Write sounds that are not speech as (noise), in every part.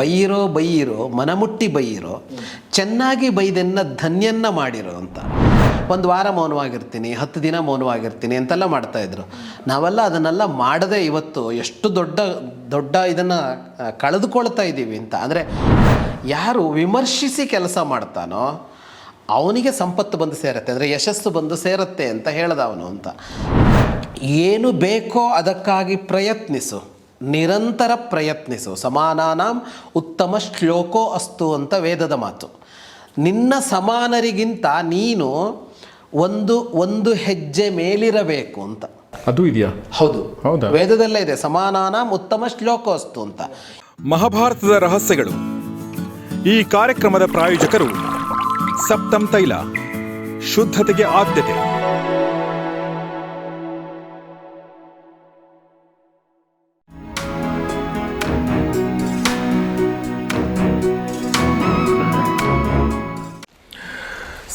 ಬೈಯಿರೋ ಬೈಯಿರೋ ಮನಮುಟ್ಟಿ ಬೈಯಿರೋ ಚೆನ್ನಾಗಿ ಬೈದನ್ನ ಧನ್ಯನ್ನ ಮಾಡಿರೋ ಅಂತ. ಒಂದು ವಾರ ಮೌನವಾಗಿರ್ತೀನಿ, ಹತ್ತು ದಿನ ಮೌನವಾಗಿರ್ತೀನಿ ಅಂತೆಲ್ಲ ಮಾಡ್ತಾ ಇದ್ರು. ನಾವೆಲ್ಲ ಅದನ್ನೆಲ್ಲ ಮಾಡದೆ ಇವತ್ತು ಎಷ್ಟು ದೊಡ್ಡ ದೊಡ್ಡ ಇದನ್ನು ಕಳೆದುಕೊಳ್ತಾ ಇದ್ದೀವಿ ಅಂತ. ಅಂದರೆ ಯಾರು ವಿಮರ್ಶಿಸಿ ಕೆಲಸ ಮಾಡ್ತಾನೋ, ಅವನಿಗೆ ಸಂಪತ್ತು ಬಂದು ಸೇರತ್ತೆ. ಅಂದರೆ ಯಶಸ್ಸು ಬಂದು ಸೇರುತ್ತೆ ಅಂತ ಹೇಳ್ದ ಅವನು ಅಂತ. ಏನು ಬೇಕೋ ಅದಕ್ಕಾಗಿ ಪ್ರಯತ್ನಿಸು. ನಿರಂತರ ಪ್ರಯತ್ನಿಸು. ಸಮಾನಾನಾಂ ಉತ್ತಮ ಶ್ಲೋಕೋ ಅಸ್ತು ಅಂತ ವೇದದ ಮಾತು. ನಿನ್ನ ಸಮಾನರಿಗಿಂತ ನೀನು ಒಂದು ಒಂದು ಹೆಜ್ಜೆ ಮೇಲಿರಬೇಕು ಅಂತ. ಅದು ಇದೆಯಾ? ಹೌದು. ಹೌದಾ? ವೇದದಲ್ಲೇ ಇದೆ ಸಮಾನಾನಾಂ ಉತ್ತಮ ಶ್ಲೋಕೋ ಅಸ್ತು ಅಂತ. ಮಹಾಭಾರತದ ರಹಸ್ಯಗಳು. ಈ ಕಾರ್ಯಕ್ರಮದ ಪ್ರಾಯೋಜಕರು ಸಪ್ತಂ ತೈಲ ಶುದ್ಧತೆಗೆ ಆದ್ಯತೆ.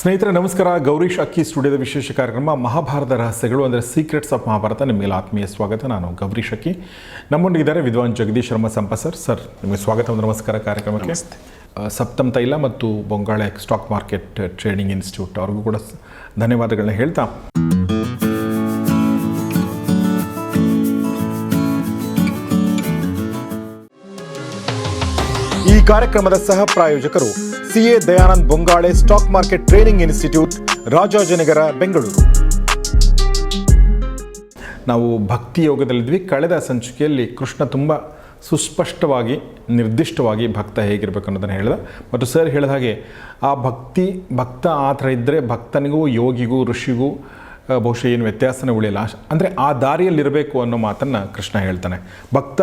ಸ್ನೇಹಿತರೆ ನಮಸ್ಕಾರ. ಗೌರೀಶ್ ಅಕ್ಕಿ ಸ್ಟುಡಿಯೋದ ವಿಶೇಷ ಕಾರ್ಯಕ್ರಮ ಮಹಾಭಾರತ ರಹಸ್ಯಗಳು ಅಂದರೆ ಸೀಕ್ರೆಟ್ಸ್ ಆಫ್ ಮಹಾಭಾರತ. ನಿಮಗೆ ಆತ್ಮೀಯ ಸ್ವಾಗತ. ನಾನು ಗೌರೀಶ್ ಅಕ್ಕಿ. ನಮ್ಮೊಂದಿಗಿದ್ದಾರೆ ವಿದ್ವಾನ್ ಜಗದೀಶ್ ಶರ್ಮ ಸಂಪ ಸರ್ ಸರ್ ನಿಮಗೆ ಸ್ವಾಗತ. ಒಂದು ನಮಸ್ಕಾರ ಕಾರ್ಯಕ್ರಮಕ್ಕೆ. ಸಪ್ತಮ್ ತೈಲ ಮತ್ತು Bongale stock market trading institute ಅವ್ರಿಗೂ ಕೂಡ ಧನ್ಯವಾದಗಳನ್ನ ಹೇಳ್ತಾ. ಈ ಕಾರ್ಯಕ್ರಮದ ಸಹ ಪ್ರಾಯೋಜಕರು CA Dayanand Bongale stock market training institute, Rajajinagar, Bengaluru. ನಾವು ಭಕ್ತಿ ಯೋಗದಲ್ಲಿದ್ವಿ. ಕಳೆದ ಸಂಚಿಕೆಯಲ್ಲಿ ಕೃಷ್ಣ ತುಂಬ ಸುಸ್ಪಷ್ಟವಾಗಿ, ನಿರ್ದಿಷ್ಟವಾಗಿ ಭಕ್ತ ಹೇಗಿರಬೇಕು ಅನ್ನೋದನ್ನು ಹೇಳಿದ. ಮತ್ತು ಸರ್ ಹೇಳಿದ ಹಾಗೆ, ಆ ಭಕ್ತಿ, ಭಕ್ತ ಆ ಥರ ಇದ್ದರೆ ಭಕ್ತನಿಗೂ, ಯೋಗಿಗೂ, ಋಷಿಗೂ ಬಹುಶಃ ಏನು ವ್ಯತ್ಯಾಸನೇ ಉಳಿಯಲ್ಲ. ಅಂದರೆ ಆ ದಾರಿಯಲ್ಲಿರಬೇಕು ಅನ್ನೋ ಮಾತನ್ನು ಕೃಷ್ಣ ಹೇಳ್ತಾನೆ. ಭಕ್ತ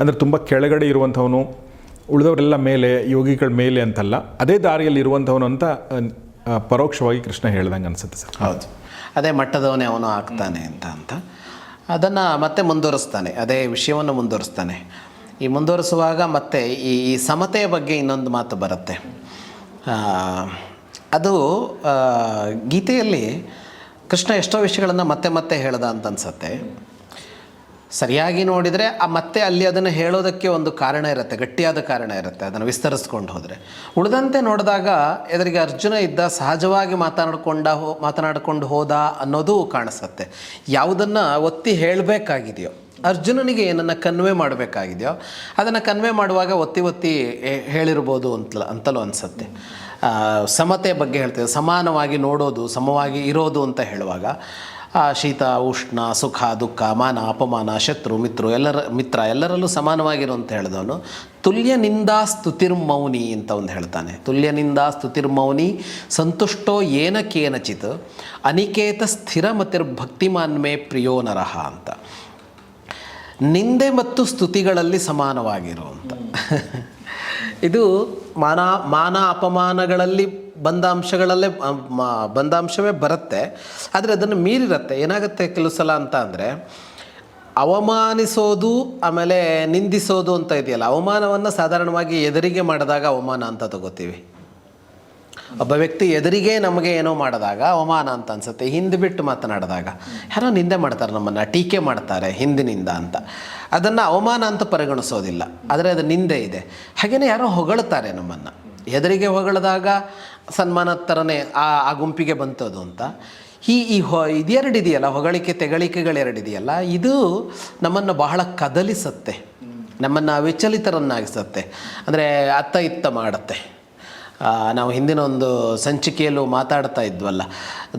ಅಂದರೆ ತುಂಬ ಕೆಳಗಡೆ ಇರುವಂಥವನು ಉಳಿದವರೆಲ್ಲ ಮೇಲೆ, ಯೋಗಿಗಳ ಮೇಲೆ ಅಂತಲ್ಲ, ಅದೇ ದಾರಿಯಲ್ಲಿ ಇರುವಂಥವನು ಅಂತ ಪರೋಕ್ಷವಾಗಿ ಕೃಷ್ಣ ಹೇಳ್ದಂಗೆ ಅನಿಸುತ್ತೆ ಸರ್. ಹೌದು. ಅದೇ ಮಟ್ಟದವನೇ ಅವನು ಆಗ್ತಾನೆ ಅಂತ ಅಂತ. ಅದನ್ನು ಮತ್ತೆ ಮುಂದುವರಿಸ್ತಾನೆ, ಅದೇ ವಿಷಯವನ್ನು ಮುಂದುವರಿಸ್ತಾನೆ. ಈ ಮುಂದುವರಿಸುವಾಗ ಮತ್ತೆ ಈ ಸಮತೆಯ ಬಗ್ಗೆ ಇನ್ನೊಂದು ಮಾತು ಬರುತ್ತೆ. ಅದು ಗೀತೆಯಲ್ಲಿ ಕೃಷ್ಣ ಎಷ್ಟೋ ವಿಷಯಗಳನ್ನು ಮತ್ತೆ ಮತ್ತೆ ಹೇಳ್ದ ಅಂತ ಅನ್ಸತ್ತೆ. ಸರಿಯಾಗಿ ನೋಡಿದರೆ ಆ ಮತ್ತೆ ಅಲ್ಲಿ ಅದನ್ನು ಹೇಳೋದಕ್ಕೆ ಒಂದು ಕಾರಣ ಇರುತ್ತೆ, ಗಟ್ಟಿಯಾದ ಕಾರಣ ಇರುತ್ತೆ, ಅದನ್ನು ವಿಸ್ತರಿಸ್ಕೊಂಡು ಹೋದರೆ. ಉಳಿದಂತೆ ನೋಡಿದಾಗ ಎದುರಿಗೆ ಅರ್ಜುನ ಇದ್ದ, ಸಹಜವಾಗಿ ಮಾತನಾಡಿಕೊಂಡ ಹೋ, ಮಾತನಾಡಿಕೊಂಡು ಹೋದ ಅನ್ನೋದು ಕಾಣಿಸುತ್ತೆ. ಯಾವುದನ್ನು ಒತ್ತಿ ಹೇಳಬೇಕಾಗಿದೆಯೋ, ಅರ್ಜುನನಿಗೆ ಏನನ್ನು ಕನ್ವೆ ಮಾಡಬೇಕಾಗಿದೆಯೋ, ಅದನ್ನು ಕನ್ವೆ ಮಾಡುವಾಗ ಒತ್ತಿ ಒತ್ತಿ ಹೇಳಿರ್ಬೋದು ಅಂತಲ, ಅಂತಲೂ ಅನಿಸುತ್ತೆ. ಸಮತೆ ಬಗ್ಗೆ ಹೇಳ್ತೇವೆ, ಸಮಾನವಾಗಿ ನೋಡೋದು, ಸಮವಾಗಿ ಇರೋದು ಅಂತ ಹೇಳುವಾಗ ಶೀತ ಉಷ್ಣ, ಸುಖ, ದುಃಖ, ಮಾನ, ಅಪಮಾನ, ಶತ್ರು, ಮಿತ್ರು, ಎಲ್ಲರ, ಮಿತ್ರ, ಎಲ್ಲರಲ್ಲೂ ಸಮಾನವಾಗಿರು ಅಂತ ಹೇಳಿದವನು. ತುಲ್ಯನಿಂದ ಸ್ತುತಿರ್ಮೌನಿ ಅಂತ ಒಂದು ಹೇಳ್ತಾನೆ. ತುಲ್ಯನಿಂದ ಸ್ತುತಿರ್ಮೌನಿ ಸಂತುಷ್ಟೋ ಏನ ಕೇನಚಿತ್, ಅನಿಕೇತ ಸ್ಥಿರ ಮತಿರ್ಭಕ್ತಿಮಾನ್ಮೇ ಪ್ರಿಯೋ ನರಹ ಅಂತ. ನಿಂದೆ ಮತ್ತು ಸ್ತುತಿಗಳಲ್ಲಿ ಸಮಾನವಾಗಿರು ಅಂತ. (laughs) ಇದು ಮಾನ ಮಾನ ಅಪಮಾನಗಳಲ್ಲಿ ಬಂದ ಅಂಶಗಳಲ್ಲೇ ಬಂದ ಅಂಶವೇ ಬರುತ್ತೆ. ಆದರೆ ಅದನ್ನು ಮೀರಿರುತ್ತೆ. ಏನಾಗುತ್ತೆ ಕೆಲವು ಸಲ ಅಂತ ಅಂದರೆ, ಅವಮಾನಿಸೋದು, ಆಮೇಲೆ ನಿಂದಿಸೋದು ಅಂತ ಇದೆಯಲ್ಲ, ಅವಮಾನವನ್ನು ಸಾಧಾರಣವಾಗಿ ಎದುರಿಗೆ ಮಾಡಿದಾಗ ಅವಮಾನ ಅಂತ ತಗೋತೀವಿ. ಒಬ್ಬ ವ್ಯಕ್ತಿ ಎದುರಿಗೆ ನಮಗೆ ಏನೋ ಮಾಡಿದಾಗ ಅವಮಾನ ಅಂತ ಅನ್ಸುತ್ತೆ. ಹಿಂದೆ ಬಿಟ್ಟು ಮಾತನಾಡಿದಾಗ, ಯಾರೋ ನಿಂದೆ ಮಾಡ್ತಾರೆ, ನಮ್ಮನ್ನು ಟೀಕೆ ಮಾಡ್ತಾರೆ ಹಿಂದಿನಿಂದ ಅಂತ. ಅದನ್ನು ಅವಮಾನ ಅಂತ ಪರಿಗಣಿಸೋದಿಲ್ಲ. ಆದರೆ ಅದು ನಿಂದೆ ಇದೆ. ಹಾಗೆಯೇ ಯಾರೋ ಹೊಗಳ್ತಾರೆ ನಮ್ಮನ್ನು. ಎದುರಿಗೆ ಹೊಗಳಿದಾಗ ಸನ್ಮಾನದ ಥರನೇ ಆ ಆ ಗುಂಪಿಗೆ ಬಂತದು ಅಂತ. ಈ ಈ ಹೊ ಇದೆರಡು ಇದೆಯಲ್ಲ ಹೊಗಳಿಕೆ, ತೆಗಳಿಕೆಗಳೆರಡಿದೆಯಲ್ಲ, ಇದು ನಮ್ಮನ್ನು ಬಹಳ ಕದಲಿಸುತ್ತೆ. ನಮ್ಮನ್ನು ವಿಚಲಿತರನ್ನಾಗಿಸತ್ತೆ. ಅಂದರೆ ಅತ್ತ ಇತ್ತ ಮಾಡುತ್ತೆ. ನಾವು ಹಿಂದಿನ ಒಂದು ಸಂಚಿಕೆಯಲ್ಲೂ ಮಾತಾಡ್ತಾ ಇದ್ವಲ್ಲ,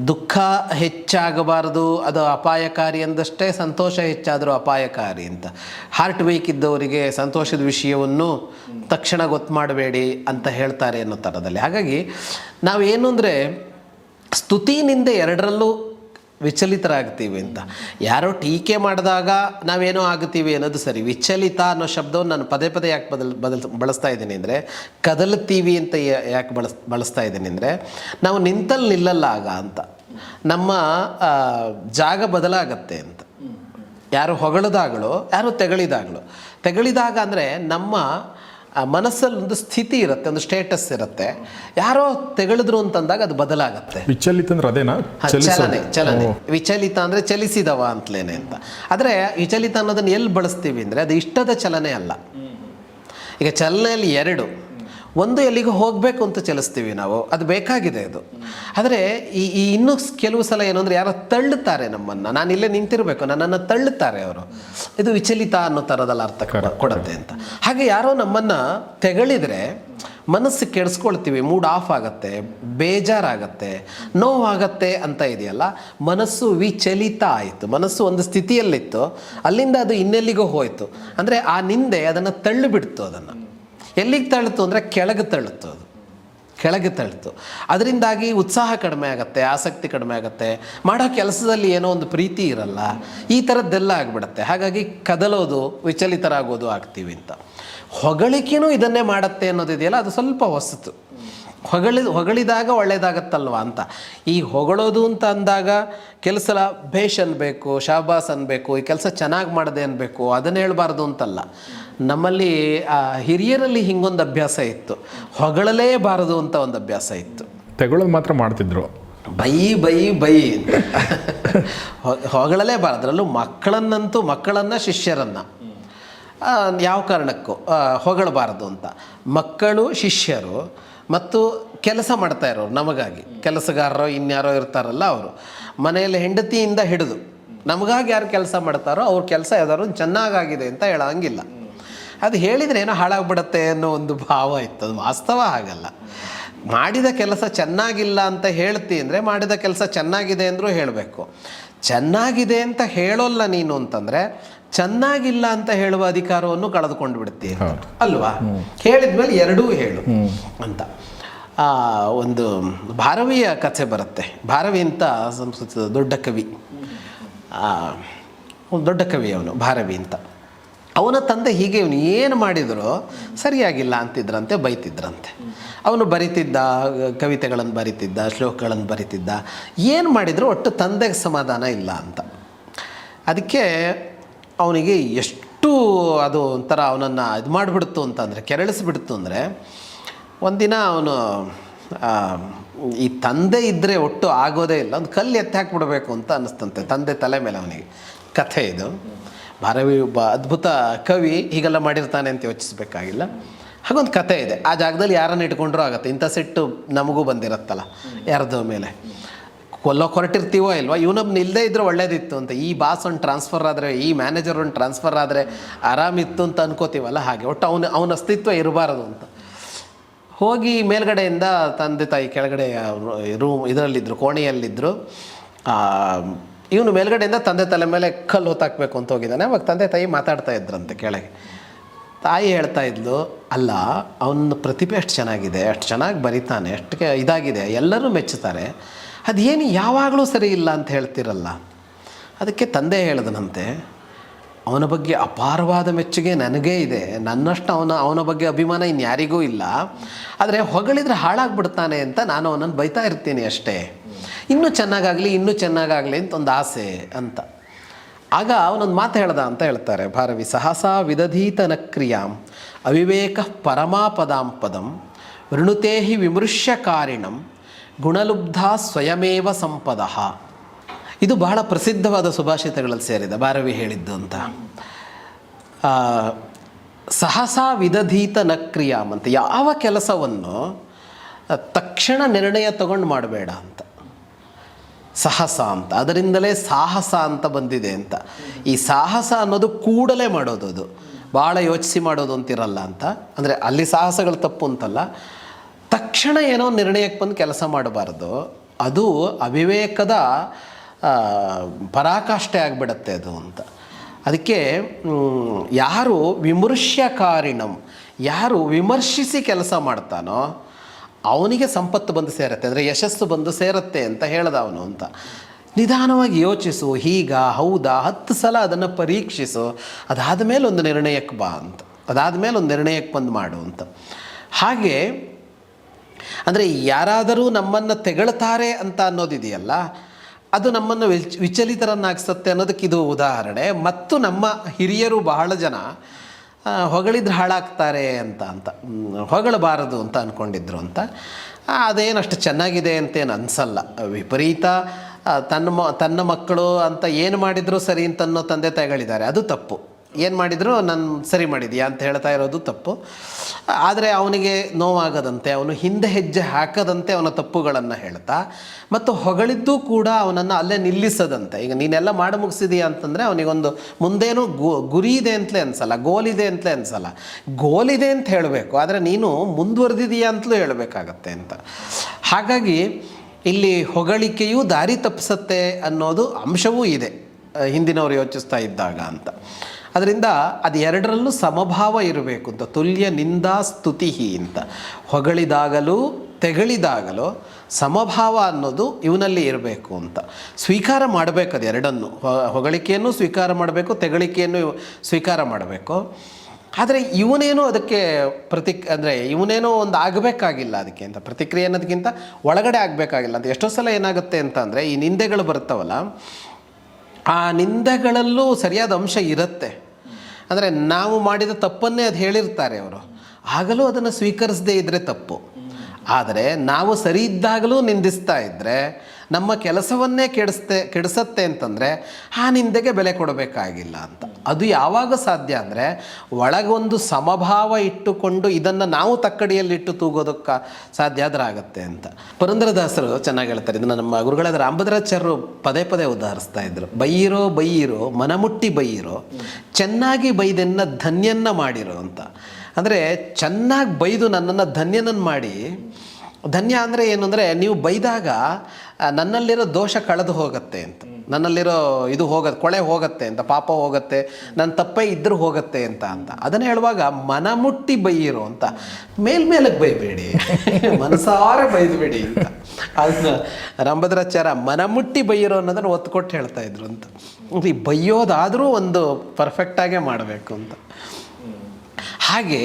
ದುಃಖ ಹೆಚ್ಚಾಗಬಾರದು, ಅದು ಅಪಾಯಕಾರಿ ಅಂದಷ್ಟೇ ಸಂತೋಷ ಹೆಚ್ಚಾದರೂ ಅಪಾಯಕಾರಿ ಅಂತ. ಹಾರ್ಟ್ ವೀಕ್ ಇದ್ದವರಿಗೆ ಸಂತೋಷದ ವಿಷಯವನ್ನು ತಕ್ಷಣ ಗೊತ್ತು ಮಾಡಬೇಡಿ ಅಂತ ಹೇಳ್ತಾರೆ ಅನ್ನೋ ಥರದಲ್ಲಿ. ಹಾಗಾಗಿ ನಾವೇನು ಅಂದರೆ, ಸ್ತುತಿನಿಂದ ಎರಡರಲ್ಲೂ ವಿಚಲಿತರಾಗ್ತೀವಿ ಅಂತ. ಯಾರೋ ಟೀಕೆ ಮಾಡಿದಾಗ ನಾವೇನೋ ಆಗ್ತೀವಿ ಅನ್ನೋದು ಸರಿ. ವಿಚಲಿತ ಅನ್ನೋ ಶಬ್ದವನ್ನು ನಾನು ಪದೇ ಪದೇ ಯಾಕೆ ಬದಲ್ ಬದಲ್, ಬಳಸ್ತಾ ಇದ್ದೀನಿ ಅಂದರೆ, ಕದಲುತ್ತೀವಿ ಅಂತ ಯಾಕೆ ಬಳಸ್, ಬಳಸ್ತಾ ಇದ್ದೀನಿ ಅಂದರೆ, ನಾವು ನಿಂತಲ್ಲಿ ನಿಲ್ಲಲ್ಲ ಆಗ ಅಂತ. ನಮ್ಮ ಜಾಗ ಬದಲಾಗತ್ತೆ ಅಂತ. ಯಾರು ಹೊಗಳಿದಾಗಲೋ, ಯಾರು ತೆಗಳಿದಾಗಲೋ. ತೆಗಳಿದಾಗ ಅಂದರೆ ನಮ್ಮ ಆ ಮನಸ್ಸಲ್ಲಿ ಒಂದು ಸ್ಥಿತಿ ಇರುತ್ತೆ ಒಂದು ಸ್ಟೇಟಸ್ ಇರುತ್ತೆ. ಯಾರೋ ತೆಗಳಿದ್ರು ಅಂತಂದಾಗ ಅದು ಬದಲಾಗುತ್ತೆ. ವಿಚಲಿತ ಅಂದ್ರೆ ಅದೇನಾ? ಚಲನೆ ಚಲನೆ. ವಿಚಲಿತ ಅಂದ್ರೆ ಚಲಿಸಿದವ ಅಂತಲೇನೆ ಅಂತ. ಆದ್ರೆ ವಿಚಲಿತ ಅನ್ನೋದನ್ನು ಎಲ್ಲಿ ಬಳಸ್ತೀವಿ ಅಂದ್ರೆ ಅದು ಇಷ್ಟದ ಚಲನೆ ಅಲ್ಲ. ಈಗ ಚಲನೆಯಲ್ಲಿ ಎರಡು. ಒಂದು ಎಲ್ಲಿಗೆ ಹೋಗಬೇಕು ಅಂತ ಚಲಿಸ್ತೀವಿ ನಾವು. ಅದು ಬೇಕಾಗಿದೆ ಅದು. ಆದರೆ ಈ ಈ ಇನ್ನೂ ಕೆಲವು ಸಲ ಏನು ಅಂದರೆ ಯಾರೋ ತಳ್ಳುತ್ತಾರೆ ನಮ್ಮನ್ನು. ನಾನು ಇಲ್ಲೇ ನಿಂತಿರಬೇಕು. ನನ್ನನ್ನು ತಳ್ಳುತ್ತಾರೆ ಅವರು. ಇದು ವಿಚಲಿತ ಅನ್ನೋ ಥರದಲ್ಲಿ ಅರ್ಥ ಕೊಡ- ಕೊಡುತ್ತೆ ಅಂತ. ಹಾಗೆ ಯಾರೋ ನಮ್ಮನ್ನು ತೆಗಳಿದರೆ ಮನಸ್ಸು ಕೆಡಿಸ್ಕೊಳ್ತೀವಿ. ಮೂಡ್ ಆಫ್ ಆಗುತ್ತೆ ಬೇಜಾರಾಗತ್ತೆ ನೋವಾಗತ್ತೆ ಅಂತ ಇದೆಯಲ್ಲ. ಮನಸ್ಸು ವಿಚಲಿತ ಆಯಿತು. ಮನಸ್ಸು ಒಂದು ಸ್ಥಿತಿಯಲ್ಲಿತ್ತು. ಅಲ್ಲಿಂದ ಅದು ಇನ್ನೆಲ್ಲಿಗೋ ಹೋಯಿತು. ಅಂದರೆ ಆ ನಿಂದೆ ಅದನ್ನು ತಳ್ಳಿಬಿಡ್ತು ಅದನ್ನು. ಎಲ್ಲಿಗೆ ತಳ್ಳಿತು ಅಂದರೆ ಕೆಳಗೆ ತಳ್ಳುತ್ತು ಅದು. ಕೆಳಗೆ ತಳ್ಳುತ್ತು. ಅದರಿಂದಾಗಿ ಉತ್ಸಾಹ ಕಡಿಮೆ ಆಗುತ್ತೆ, ಆಸಕ್ತಿ ಕಡಿಮೆ ಆಗುತ್ತೆ. ಮಾಡೋ ಕೆಲಸದಲ್ಲಿ ಏನೋ ಒಂದು ಪ್ರೀತಿ ಇರಲ್ಲ, ಈ ಥರದ್ದೆಲ್ಲ ಆಗಿಬಿಡುತ್ತೆ. ಹಾಗಾಗಿ ಕದಲೋದು, ವಿಚಲಿತರಾಗೋದು ಆಗ್ತೀವಿ ಅಂತ. ಹೊಗಳಿಕೆನೂ ಇದನ್ನೇ ಮಾಡುತ್ತೆ ಅನ್ನೋದಿದೆಯಲ್ಲ, ಅದು ಸ್ವಲ್ಪ ಹೊಸತು. ಹೊಗಳಿ ಹೊಗಳಿದಾಗ ಒಳ್ಳೆಯದಾಗತ್ತಲ್ವ ಅಂತ. ಈ ಹೊಗಳೋದು ಅಂತ ಅಂದಾಗ ಕೆಲಸ ಭೇಷ್ ಅನ್ಬೇಕು, ಶಾಬಾಸ್ ಅನ್ಬೇಕು, ಈ ಕೆಲಸ ಚೆನ್ನಾಗಿ ಮಾಡಿದೆ ಅನ್ಬೇಕು, ಅದನ್ನು ಹೇಳಬಾರ್ದು ಅಂತಲ್ಲ. ನಮ್ಮಲ್ಲಿ ಹಿರಿಯರಲ್ಲಿ ಹಿಂಗೊಂದು ಅಭ್ಯಾಸ ಇತ್ತು. ಹೊಗಳಲೇಬಾರದು ಅಂತ ಒಂದು ಅಭ್ಯಾಸ ಇತ್ತು. ತೆಗೊಳ್ಳೋದು ಮಾತ್ರ ಮಾಡ್ತಿದ್ರು. ಬೈ ಬೈ ಬೈ ಅಂತ. ಹೊ- ಹೊಗಳಲೇಬಾರದು. ಅದರಲ್ಲೂ ಮಕ್ಕಳನ್ನಂತೂ ಮಕ್ಕಳನ್ನು ಶಿಷ್ಯರನ್ನು. ಯಾವ ಕಾರಣಕ್ಕೂ ಹೊಗಳಬಾರದು ಅಂತ. ಮಕ್ಕಳು ಶಿಷ್ಯರು ಮತ್ತು ಕೆಲಸ ಮಾಡ್ತಾ ಇರೋರು ನಮಗಾಗಿ. ಕೆಲಸಗಾರರೋ ಇನ್ಯಾರೋ ಇರ್ತಾರಲ್ಲ ಅವರು. ಮನೆಯಲ್ಲಿ ಹೆಂಡತಿಯಿಂದ ಹಿಡಿದು ನಮಗಾಗಿ ಯಾರು ಕೆಲಸ ಮಾಡ್ತಾರೋ ಅವ್ರ ಕೆಲಸ ಯಾವ್ದಾದ್ರು ಚೆನ್ನಾಗಾಗಿದೆ ಅಂತ ಹೇಳೋಂಗಿಲ್ಲ. ಅದು ಹೇಳಿದರೆ ಏನೋ ಹಾಳಾಗ್ಬಿಡತ್ತೆ ಅನ್ನೋ ಒಂದು ಭಾವ ಇತ್ತು. ಅದು ವಾಸ್ತವ ಆಗಲ್ಲ ಮಾಡಿದ ಕೆಲಸ ಚೆನ್ನಾಗಿಲ್ಲ ಅಂತ ಹೇಳ್ತಿ ಅಂದರೆ ಮಾಡಿದ ಕೆಲಸ ಚೆನ್ನಾಗಿದೆ ಅಂದರೂ ಹೇಳಬೇಕು. ಚೆನ್ನಾಗಿದೆ ಅಂತ ಹೇಳೋಲ್ಲ ನೀನು ಅಂತಂದರೆ ಚೆನ್ನಾಗಿಲ್ಲ ಅಂತ ಹೇಳುವ ಅಧಿಕಾರವನ್ನು ಕಳೆದುಕೊಂಡು ಬಿಡ್ತೀಯ. ಅಲ್ವಾ? ಹೇಳಿದ್ಮೇಲೆ ಎರಡೂ ಹೇಳು ಅಂತ. ಆ, ಒಂದು ಭಾರವಿಯ ಕಥೆ ಬರುತ್ತೆ. ಭಾರವಿ ಅಂತ ಸಂಸ್ಕೃತದ ದೊಡ್ಡ ಕವಿ. ದೊಡ್ಡ ಕವಿ ಅವನು ಭಾರವಿ ಅಂತ. ಅವನ ತಂದೆ ಹೀಗೆ ಇವನು ಏನು ಮಾಡಿದರೂ? ಸರಿಯಾಗಿಲ್ಲ ಅಂತಿದ್ರಂತೆ, ಬೈತಿದ್ರಂತೆ. ಅವನು ಬರಿತಿದ್ದ, ಕವಿತೆಗಳನ್ನು ಬರಿತಿದ್ದ, ಶ್ಲೋಕಗಳನ್ನು ಬರಿತಿದ್ದ. ಏನು ಮಾಡಿದರೂ? ಒಟ್ಟು ತಂದೆಗೆ ಸಮಾಧಾನ ಇಲ್ಲ ಅಂತ. ಅದಕ್ಕೆ ಅವನಿಗೆ ಎಷ್ಟು ಅದು ಒಂಥರ ಅವನನ್ನು ಇದು ಮಾಡಿಬಿಡ್ತು ಅಂತಂದರೆ, ಕೆರಳಿಸ್ಬಿಡ್ತು ಅಂದರೆ, ಒಂದಿನ ಅವನು ಈ ತಂದೆ ಇದ್ದರೆ ಒಟ್ಟು ಆಗೋದೇ ಇಲ್ಲ. ಒಂದು ಕಲ್ಲು ಎತ್ತಿ ಹಾಕ್ಬಿಡ್ಬೇಕು ಅಂತ ಅನ್ನಿಸ್ತಂತೆ, ತಂದೆ ತಲೆ ಮೇಲೆ ಅವನಿಗೆ. ಕಥೆ ಇದು. ಭಾರವಿ ಒಬ್ಬ ಅದ್ಭುತ ಕವಿ, ಹೀಗೆಲ್ಲ ಮಾಡಿರ್ತಾನೆ ಅಂತ ಯೋಚಿಸಬೇಕಾಗಿಲ್ಲ. ಹಾಗೊಂದು ಕತೆ ಇದೆ. ಆ ಜಾಗದಲ್ಲಿ ಯಾರನ್ನು ಇಟ್ಕೊಂಡ್ರೂ ಆಗುತ್ತೆ. ಇಂಥ ಸೆಟ್ಟು ನಮಗೂ ಬಂದಿರತ್ತಲ್ಲ, ಯಾರ್ದೋ ಮೇಲೆ. ಕೊಲ್ಲೋಕೆ ಹೊರಟಿರ್ತೀವೋ ಇಲ್ವಾ ಇವನೊಬ್ಬ ನಿಲ್ಲದೆ ಇದ್ರೆ ಒಳ್ಳೇದಿತ್ತು ಅಂತ. ಈ ಬಾಸ್ ಒಂದು ಟ್ರಾನ್ಸ್ಫರ್ ಆದರೆ, ಈ ಮ್ಯಾನೇಜರ್ ಒಂದು ಟ್ರಾನ್ಸ್ಫರ್ ಆದರೆ ಆರಾಮಿತ್ತು ಅಂತ ಅನ್ಕೋತೀವಲ್ಲ ಹಾಗೆ. ಒಟ್ಟು ಅವನು, ಅವನ ಅಸ್ತಿತ್ವ ಇರಬಾರದು ಅಂತ. ಹೋಗಿ ಮೇಲ್ಗಡೆಯಿಂದ ತಂದೆ ತಾಯಿ ಕೆಳಗಡೆ ರೂಮ್ ಇದರಲ್ಲಿದ್ದರು ಕೋಣೆಯಲ್ಲಿದ್ದರು ಇವನು ಮೇಲ್ಗಡೆಯಿಂದ ತಂದೆ ತಲೆ ಮೇಲೆ ಕಲ್ಲು ಹೊತ್ತಾಕಬೇಕು ಅಂತ ಹೋಗಿದ್ದಾನೆ. ಅವಾಗ ತಂದೆ ತಾಯಿ ಮಾತಾಡ್ತಾ ಇದ್ರಂತೆ ಕೆಳಗೆ. ತಾಯಿ ಹೇಳ್ತಾ ಇದ್ಲು, ಅಲ್ಲ, ಅವನ ಪ್ರತಿಭೆ ಅಷ್ಟು ಚೆನ್ನಾಗಿದೆ, ಅಷ್ಟು ಚೆನ್ನಾಗಿ ಬರಿತಾನೆ ಅಷ್ಟು ಇದಾಗಿದೆ, ಎಲ್ಲರೂ ಮೆಚ್ಚುತ್ತಾರೆ. ಅದೇನು ಯಾವಾಗಲೂ ಸರಿ ಇಲ್ಲ ಅಂತ ಹೇಳ್ತಿರಲ್ಲ. ಅದಕ್ಕೆ ತಂದೆ ಹೇಳಿದನಂತೆ, ಅವನ ಬಗ್ಗೆ ಅಪಾರವಾದ ಮೆಚ್ಚುಗೆ ನನಗೇ ಇದೆ. ನನ್ನಷ್ಟು ಅವನ ಅವನ ಬಗ್ಗೆ ಅಭಿಮಾನ ಇನ್ಯಾರಿಗೂ ಇಲ್ಲ. ಆದರೆ ಹೊಗಳಿದ್ರೆ ಹಾಳಾಗ್ಬಿಡ್ತಾನೆ ಅಂತ ನಾನು ಅವನನ್ನು ಬೈತಾ ಇರ್ತೀನಿ ಅಷ್ಟೇ. ಇನ್ನೂ ಚೆನ್ನಾಗಾಗಲಿ ಇನ್ನೂ ಚೆನ್ನಾಗಾಗಲಿ ಅಂತ ಒಂದು ಆಸೆ ಅಂತ. ಆಗ ಅವನೊಂದು ಮಾತು ಹೇಳ್ದ ಅಂತ ಹೇಳ್ತಾರೆ, ಭಾರವಿ, ಸಹಸಾ ವಿದಧೀತ ನಕ್ರಿಯಾಂ ಅವಿವೇಕ ಪರಮಾಪದಾಂ ಪದಂ ವೃಣುತೇಹಿ ವಿಮೃಶ್ಯಕಾರಿಣಂ ಗುಣಲುಬ್ಧ ಸ್ವಯಮೇವ ಸಂಪದ. ಇದು ಬಹಳ ಪ್ರಸಿದ್ಧವಾದ ಸುಭಾಷಿತಗಳಲ್ಲಿ ಸೇರಿದೆ, ಭಾರವಿ ಹೇಳಿದ್ದು ಅಂತ. ಸಹಸಾ ವಿದಧೀತ ನಕ್ರಿಯಾಮ್ ಅಂತ, ಯಾವ ಕೆಲಸವನ್ನು ತಕ್ಷಣ ನಿರ್ಣಯ ತಗೊಂಡು ಮಾಡಬೇಡ ಅಂತ. ಸಾಹಸ ಅಂತ, ಅದರಿಂದಲೇ ಸಾಹಸ ಅಂತ ಬಂದಿದೆ ಅಂತ. ಈ ಸಾಹಸ ಅನ್ನೋದು ಕೂಡಲೇ ಮಾಡೋದು ಅದು. ಭಾಳ ಯೋಚಿಸಿ ಮಾಡೋದು ಅಂತಿರಲ್ಲ ಅಂತ. ಅಂದರೆ ಅಲ್ಲಿ ಸಾಹಸಗಳು ತಪ್ಪು ಅಂತಲ್ಲ. ತಕ್ಷಣ ಏನೋ ನಿರ್ಣಯಕ್ಕೆ ಬಂದು ಕೆಲಸ ಮಾಡಬಾರ್ದು. ಅದು ಅವಿವೇಕದ ಪರಾಕಾಷ್ಠೆ ಆಗಿಬಿಡತ್ತೆ ಅದು ಅಂತ. ಅದಕ್ಕೆ ಯಾರು ವಿಮರ್ಶ್ಯಕಾರಿಣಂ, ಯಾರು ವಿಮರ್ಶಿಸಿ ಕೆಲಸ ಮಾಡ್ತಾನೋ ಅವನಿಗೆ ಸಂಪತ್ತು ಬಂದು ಸೇರತ್ತೆ, ಅಂದರೆ ಯಶಸ್ಸು ಬಂದು ಸೇರತ್ತೆ ಅಂತ ಹೇಳ್ದ ಅವನು ಅಂತ. ನಿಧಾನವಾಗಿ ಯೋಚಿಸು, ಹೀಗ, ಹೌದಾ, ಹತ್ತು ಸಲ ಅದನ್ನು ಪರೀಕ್ಷಿಸು, ಅದಾದ ಮೇಲೆ ಒಂದು ನಿರ್ಣಯಕ್ಕೆ ಬಾ ಅಂತ, ಅದಾದ ಮೇಲೆ ಒಂದು ನಿರ್ಣಯಕ್ಕೆ ಬಂದು ಮಾಡು ಅಂತ. ಹಾಗೆ, ಅಂದರೆ ಯಾರಾದರೂ ನಮ್ಮನ್ನು ತೆಗಳ್ತಾರೆ ಅಂತ ಅನ್ನೋದಿದೆಯಲ್ಲ, ಅದು ನಮ್ಮನ್ನು ವಿಚ್, ವಿಚಲಿತರನ್ನಾಗಿಸುತ್ತೆ ಅನ್ನೋದಕ್ಕೆ ಇದು ಉದಾಹರಣೆ. ಮತ್ತು ನಮ್ಮ ಹಿರಿಯರು ಬಹಳ ಜನ ಹೊಗಳಿದ್ರೆ ಹಾಳಾಗ್ತಾರೆ ಅಂತ ಅಂತ ಹೊಗಳಬಾರದು ಅಂತ ಅಂದ್ಕೊಂಡಿದ್ರು ಅಂತ. ಅದೇನಷ್ಟು ಚೆನ್ನಾಗಿದೆ ಅಂತೇನು ಅನಿಸಲ್ಲ. ವಿಪರೀತ ತನ್ನ ಮ, ತನ್ನ ಮಕ್ಕಳು ಅಂತ ಏನು ಮಾಡಿದರೂ ಸರಿ ಅಂತ ಅನ್ನೋ ತಂದೆ ತಾಯಿಗಳಿದ್ದಾರೆ. ಅದು ತಪ್ಪು. ಏನು ಮಾಡಿದ್ರು, ನಾನು ಸರಿ ಮಾಡಿದೀಯಾ? ಅಂತ ಹೇಳ್ತಾ ಇರೋದು ತಪ್ಪು. ಆದರೆ ಅವನಿಗೆ ನೋವಾಗದಂತೆ, ಅವನು ಹಿಂದೆ ಹೆಜ್ಜೆ ಹಾಕದಂತೆ ಅವನ ತಪ್ಪುಗಳನ್ನು ಹೇಳ್ತಾ, ಮತ್ತು ಹೊಗಳಿದ್ದು ಕೂಡ ಅವನನ್ನು ಅಲ್ಲೇ ನಿಲ್ಲಿಸದಂತೆ. ಈಗ ನೀನೆಲ್ಲ ಮಾಡಿ ಮುಗಿಸಿದೀಯ ಅಂತಂದರೆ, ಅವನಿಗೊಂದು ಮುಂದೇನು ಗುರಿ ಇದೆ ಅಂತಲೇ ಅನ್ಸಲ್ಲ ಗೋಲಿದೆ ಅಂತಲೇ ಅನ್ಸಲ್ಲ. ಗೋಲಿದೆ ಅಂತ ಹೇಳಬೇಕು, ಆದರೆ ನೀನು ಮುಂದುವರೆದಿದೀಯಾ ಅಂತಲೂ ಹೇಳಬೇಕಾಗತ್ತೆ ಅಂತ. ಹಾಗಾಗಿ, ಇಲ್ಲಿ ಹೊಗಳಿಕೆಯು ದಾರಿ ತಪ್ಪಿಸತ್ತೆ ಅನ್ನೋದು ಅಂಶವೂ ಇದೆ ಹಿಂದಿನವರು ಯೋಚಿಸ್ತಾ ಇದ್ದಾಗ ಅಂತ. ಅದರಿಂದ ಅದು ಎರಡರಲ್ಲೂ ಸಮಭಾವ ಇರಬೇಕು ಅಂತ. ತುಲ್ಯ ನಿಂದಾ ಸ್ತುತಿ ಅಂತ. ಹೊಗಳಿದಾಗಲೂ ತೆಗಳಿದಾಗಲೂ ಸಮಭಾವ ಅನ್ನೋದು ಇವನಲ್ಲಿ ಇರಬೇಕು ಅಂತ. ಸ್ವೀಕಾರ ಮಾಡಬೇಕು ಅದು ಎರಡನ್ನು ಹೊಗಳಿಕೆಯನ್ನು ಸ್ವೀಕಾರ ಮಾಡಬೇಕು, ತೆಗಳಿಕೆಯನ್ನು ಸ್ವೀಕಾರ ಮಾಡಬೇಕು. ಆದರೆ ಇವನೇನೋ ಅದಕ್ಕೆ ಪ್ರತಿಕ್, ಅಂದರೆ ಇವನೇನೋ ಒಂದು ಆಗಬೇಕಾಗಿಲ್ಲ ಅದಕ್ಕೆ ಅಂತ. ಪ್ರತಿಕ್ರಿಯೆ ಅನ್ನೋದಕ್ಕಿಂತ ಒಳಗಡೆ ಆಗಬೇಕಾಗಿಲ್ಲ ಅಂತ. ಎಷ್ಟೋ ಸಲ ಏನಾಗುತ್ತೆ ಅಂತ ಈ ನಿಂದೆಗಳು ಬರ್ತಾವಲ್ಲ, ಆ ನಿಂದೆಗಳಲ್ಲೂ ಸರಿಯಾದ ಅಂಶ ಇರುತ್ತೆ. ಅಂದರೆ ನಾವು ಮಾಡಿದ ತಪ್ಪನ್ನೇ ಅದು ಹೇಳಿರ್ತಾರೆ ಅವರು. ಆಗಲೂ ಅದನ್ನು ಸ್ವೀಕರಿಸದೇ ಇದ್ದರೆ ತಪ್ಪು. ಆದರೆ ನಾವು ಸರಿ ಇದ್ದಾಗಲೂ ನಿಂದಿಸ್ತಾ ಇದ್ದರೆ ನಮ್ಮ ಕೆಲಸವನ್ನೇ ಕೆಡಿಸ್ತೆ, ಕೆಡಿಸತ್ತೆ ಅಂತಂದರೆ, ಆ ನಿಂದೆಗೆ ಬೆಲೆ ಕೊಡಬೇಕಾಗಿಲ್ಲ ಅಂತ. ಅದು ಯಾವಾಗ ಸಾಧ್ಯ ಅಂದರೆ ಒಳಗೊಂದು ಸಮಭಾವ ಇಟ್ಟುಕೊಂಡು ಇದನ್ನು ನಾವು ತಕ್ಕಡಿಯಲ್ಲಿಟ್ಟು ತೂಗೋದಕ್ಕೆ ಸಾಧ್ಯ ಆದ್ರೆ ಆಗುತ್ತೆ ಅಂತ. ಪುರಂದರದಾಸರು ಚೆನ್ನಾಗಿ ಹೇಳ್ತಾರೆ, ಇದನ್ನು ನಮ್ಮ ಗುರುಗಳಾದ ರಾಮಭದ್ರಾಚಾರ್ಯರು ಪದೇ ಪದೇ ಉದಾಹರಿಸ್ತಾ ಇದ್ರು. ಬೈಯಿರೋ ಬೈಯಿರೋ, ಮನಮುಟ್ಟಿ ಬೈಯಿರೋ, ಚೆನ್ನಾಗಿ ಬೈದೆನ್ನ ಧನ್ಯನ್ನ ಮಾಡಿರೋ ಅಂತ. ಅಂದರೆ ಚೆನ್ನಾಗಿ ಬೈದು ನನ್ನನ್ನು ಧನ್ಯನನ್ನು ಮಾಡಿ, ಧನ್ಯ ಅಂದರೆ ಏನು ಅಂದರೆ ನೀವು ಬೈದಾಗ ನನ್ನಲ್ಲಿರೋ ದೋಷ ಕಳೆದು ಹೋಗುತ್ತೆ ಅಂತ. ನನ್ನಲ್ಲಿರೋ ಇದು ಹೋಗತ್ತೆ ಕೊಳೆ ಹೋಗುತ್ತೆ ಅಂತ, ಪಾಪ ಹೋಗುತ್ತೆ ನನ್ನ ತಪ್ಪೇ ಇದ್ರೂ ಹೋಗುತ್ತೆ ಅಂತ ಅಂತ. ಅದನ್ನು ಹೇಳುವಾಗ ಮನಮುಟ್ಟಿ ಬೈಯಿರು ಅಂತ. ಮೇಲ್ಮೇಲಕ್ಕೆ ಬೈಬೇಡಿ, (laughs) ಮನಸಾರೆ ಬೈದ್ಬೇಡಿ ಅಂತ. ಅದನ್ನ ರಾಮಭದ್ರಾಚಾರ ಮನಮುಟ್ಟಿ ಬೈಯಿರೋ ಅನ್ನೋದನ್ನು ಒತ್ತು ಕೊಟ್ಟು ಹೇಳ್ತಾ ಇದ್ರು ಅಂತ. ಈ ಬೈಯೋದಾದರೂ ಒಂದು ಪರ್ಫೆಕ್ಟಾಗೇ ಮಾಡಬೇಕು ಅಂತ. ಹಾಗೆ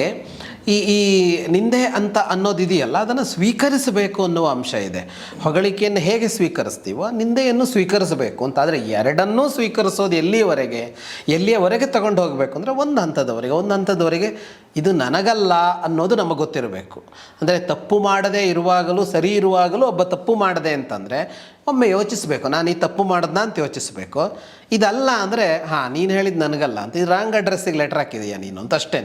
ಈ ಈ ನಿಂದೆ ಅಂತ ಅನ್ನೋದಿದೆಯಲ್ಲ, ಅದನ್ನು ಸ್ವೀಕರಿಸಬೇಕು ಅನ್ನುವ ಅಂಶ ಇದೆ. ಹೊಗಳಿಕೆಯನ್ನು ಹೇಗೆ ಸ್ವೀಕರಿಸ್ತೀವೋ, ನಿಂದೆಯನ್ನು ಸ್ವೀಕರಿಸಬೇಕು ಅಂತ. ಆದರೆ ಎರಡನ್ನೂ ಸ್ವೀಕರಿಸೋದು ಎಲ್ಲಿಯವರೆಗೆ? ಎಲ್ಲಿಯವರೆಗೆ ತಗೊಂಡು ಹೋಗಬೇಕು? ಅಂದರೆ ಒಂದು ಹಂತದವರೆಗೆ. ಒಂದು ಹಂತದವರೆಗೆ ಇದು ನನಗಲ್ಲ ಅನ್ನೋದು ನಮಗೆ ಗೊತ್ತಿರಬೇಕು. ಅಂದರೆ ತಪ್ಪು ಮಾಡದೇ ಇರುವಾಗಲೂ, ಸರಿ ಇರುವಾಗಲೂ ಒಬ್ಬ ತಪ್ಪು ಮಾಡದೆ ಅಂತಂದರೆ ಒಮ್ಮೆ ಯೋಚಿಸಬೇಕು, ನಾನು ಈ ತಪ್ಪು ಮಾಡ್ದ ಅಂತ ಯೋಚಿಸಬೇಕು. ಇದಲ್ಲ ಅಂದರೆ, ಹಾಂ, ನೀನು ಹೇಳಿದ ನನಗಲ್ಲ ಅಂತ, ಇದು ರಾಂಗ್ ಅಡ್ರೆಸ್ಸಿಗೆ ಲೆಟ್ರ್ ಹಾಕಿದೀಯ ನೀನು ಅಂತ ಅಷ್ಟೇ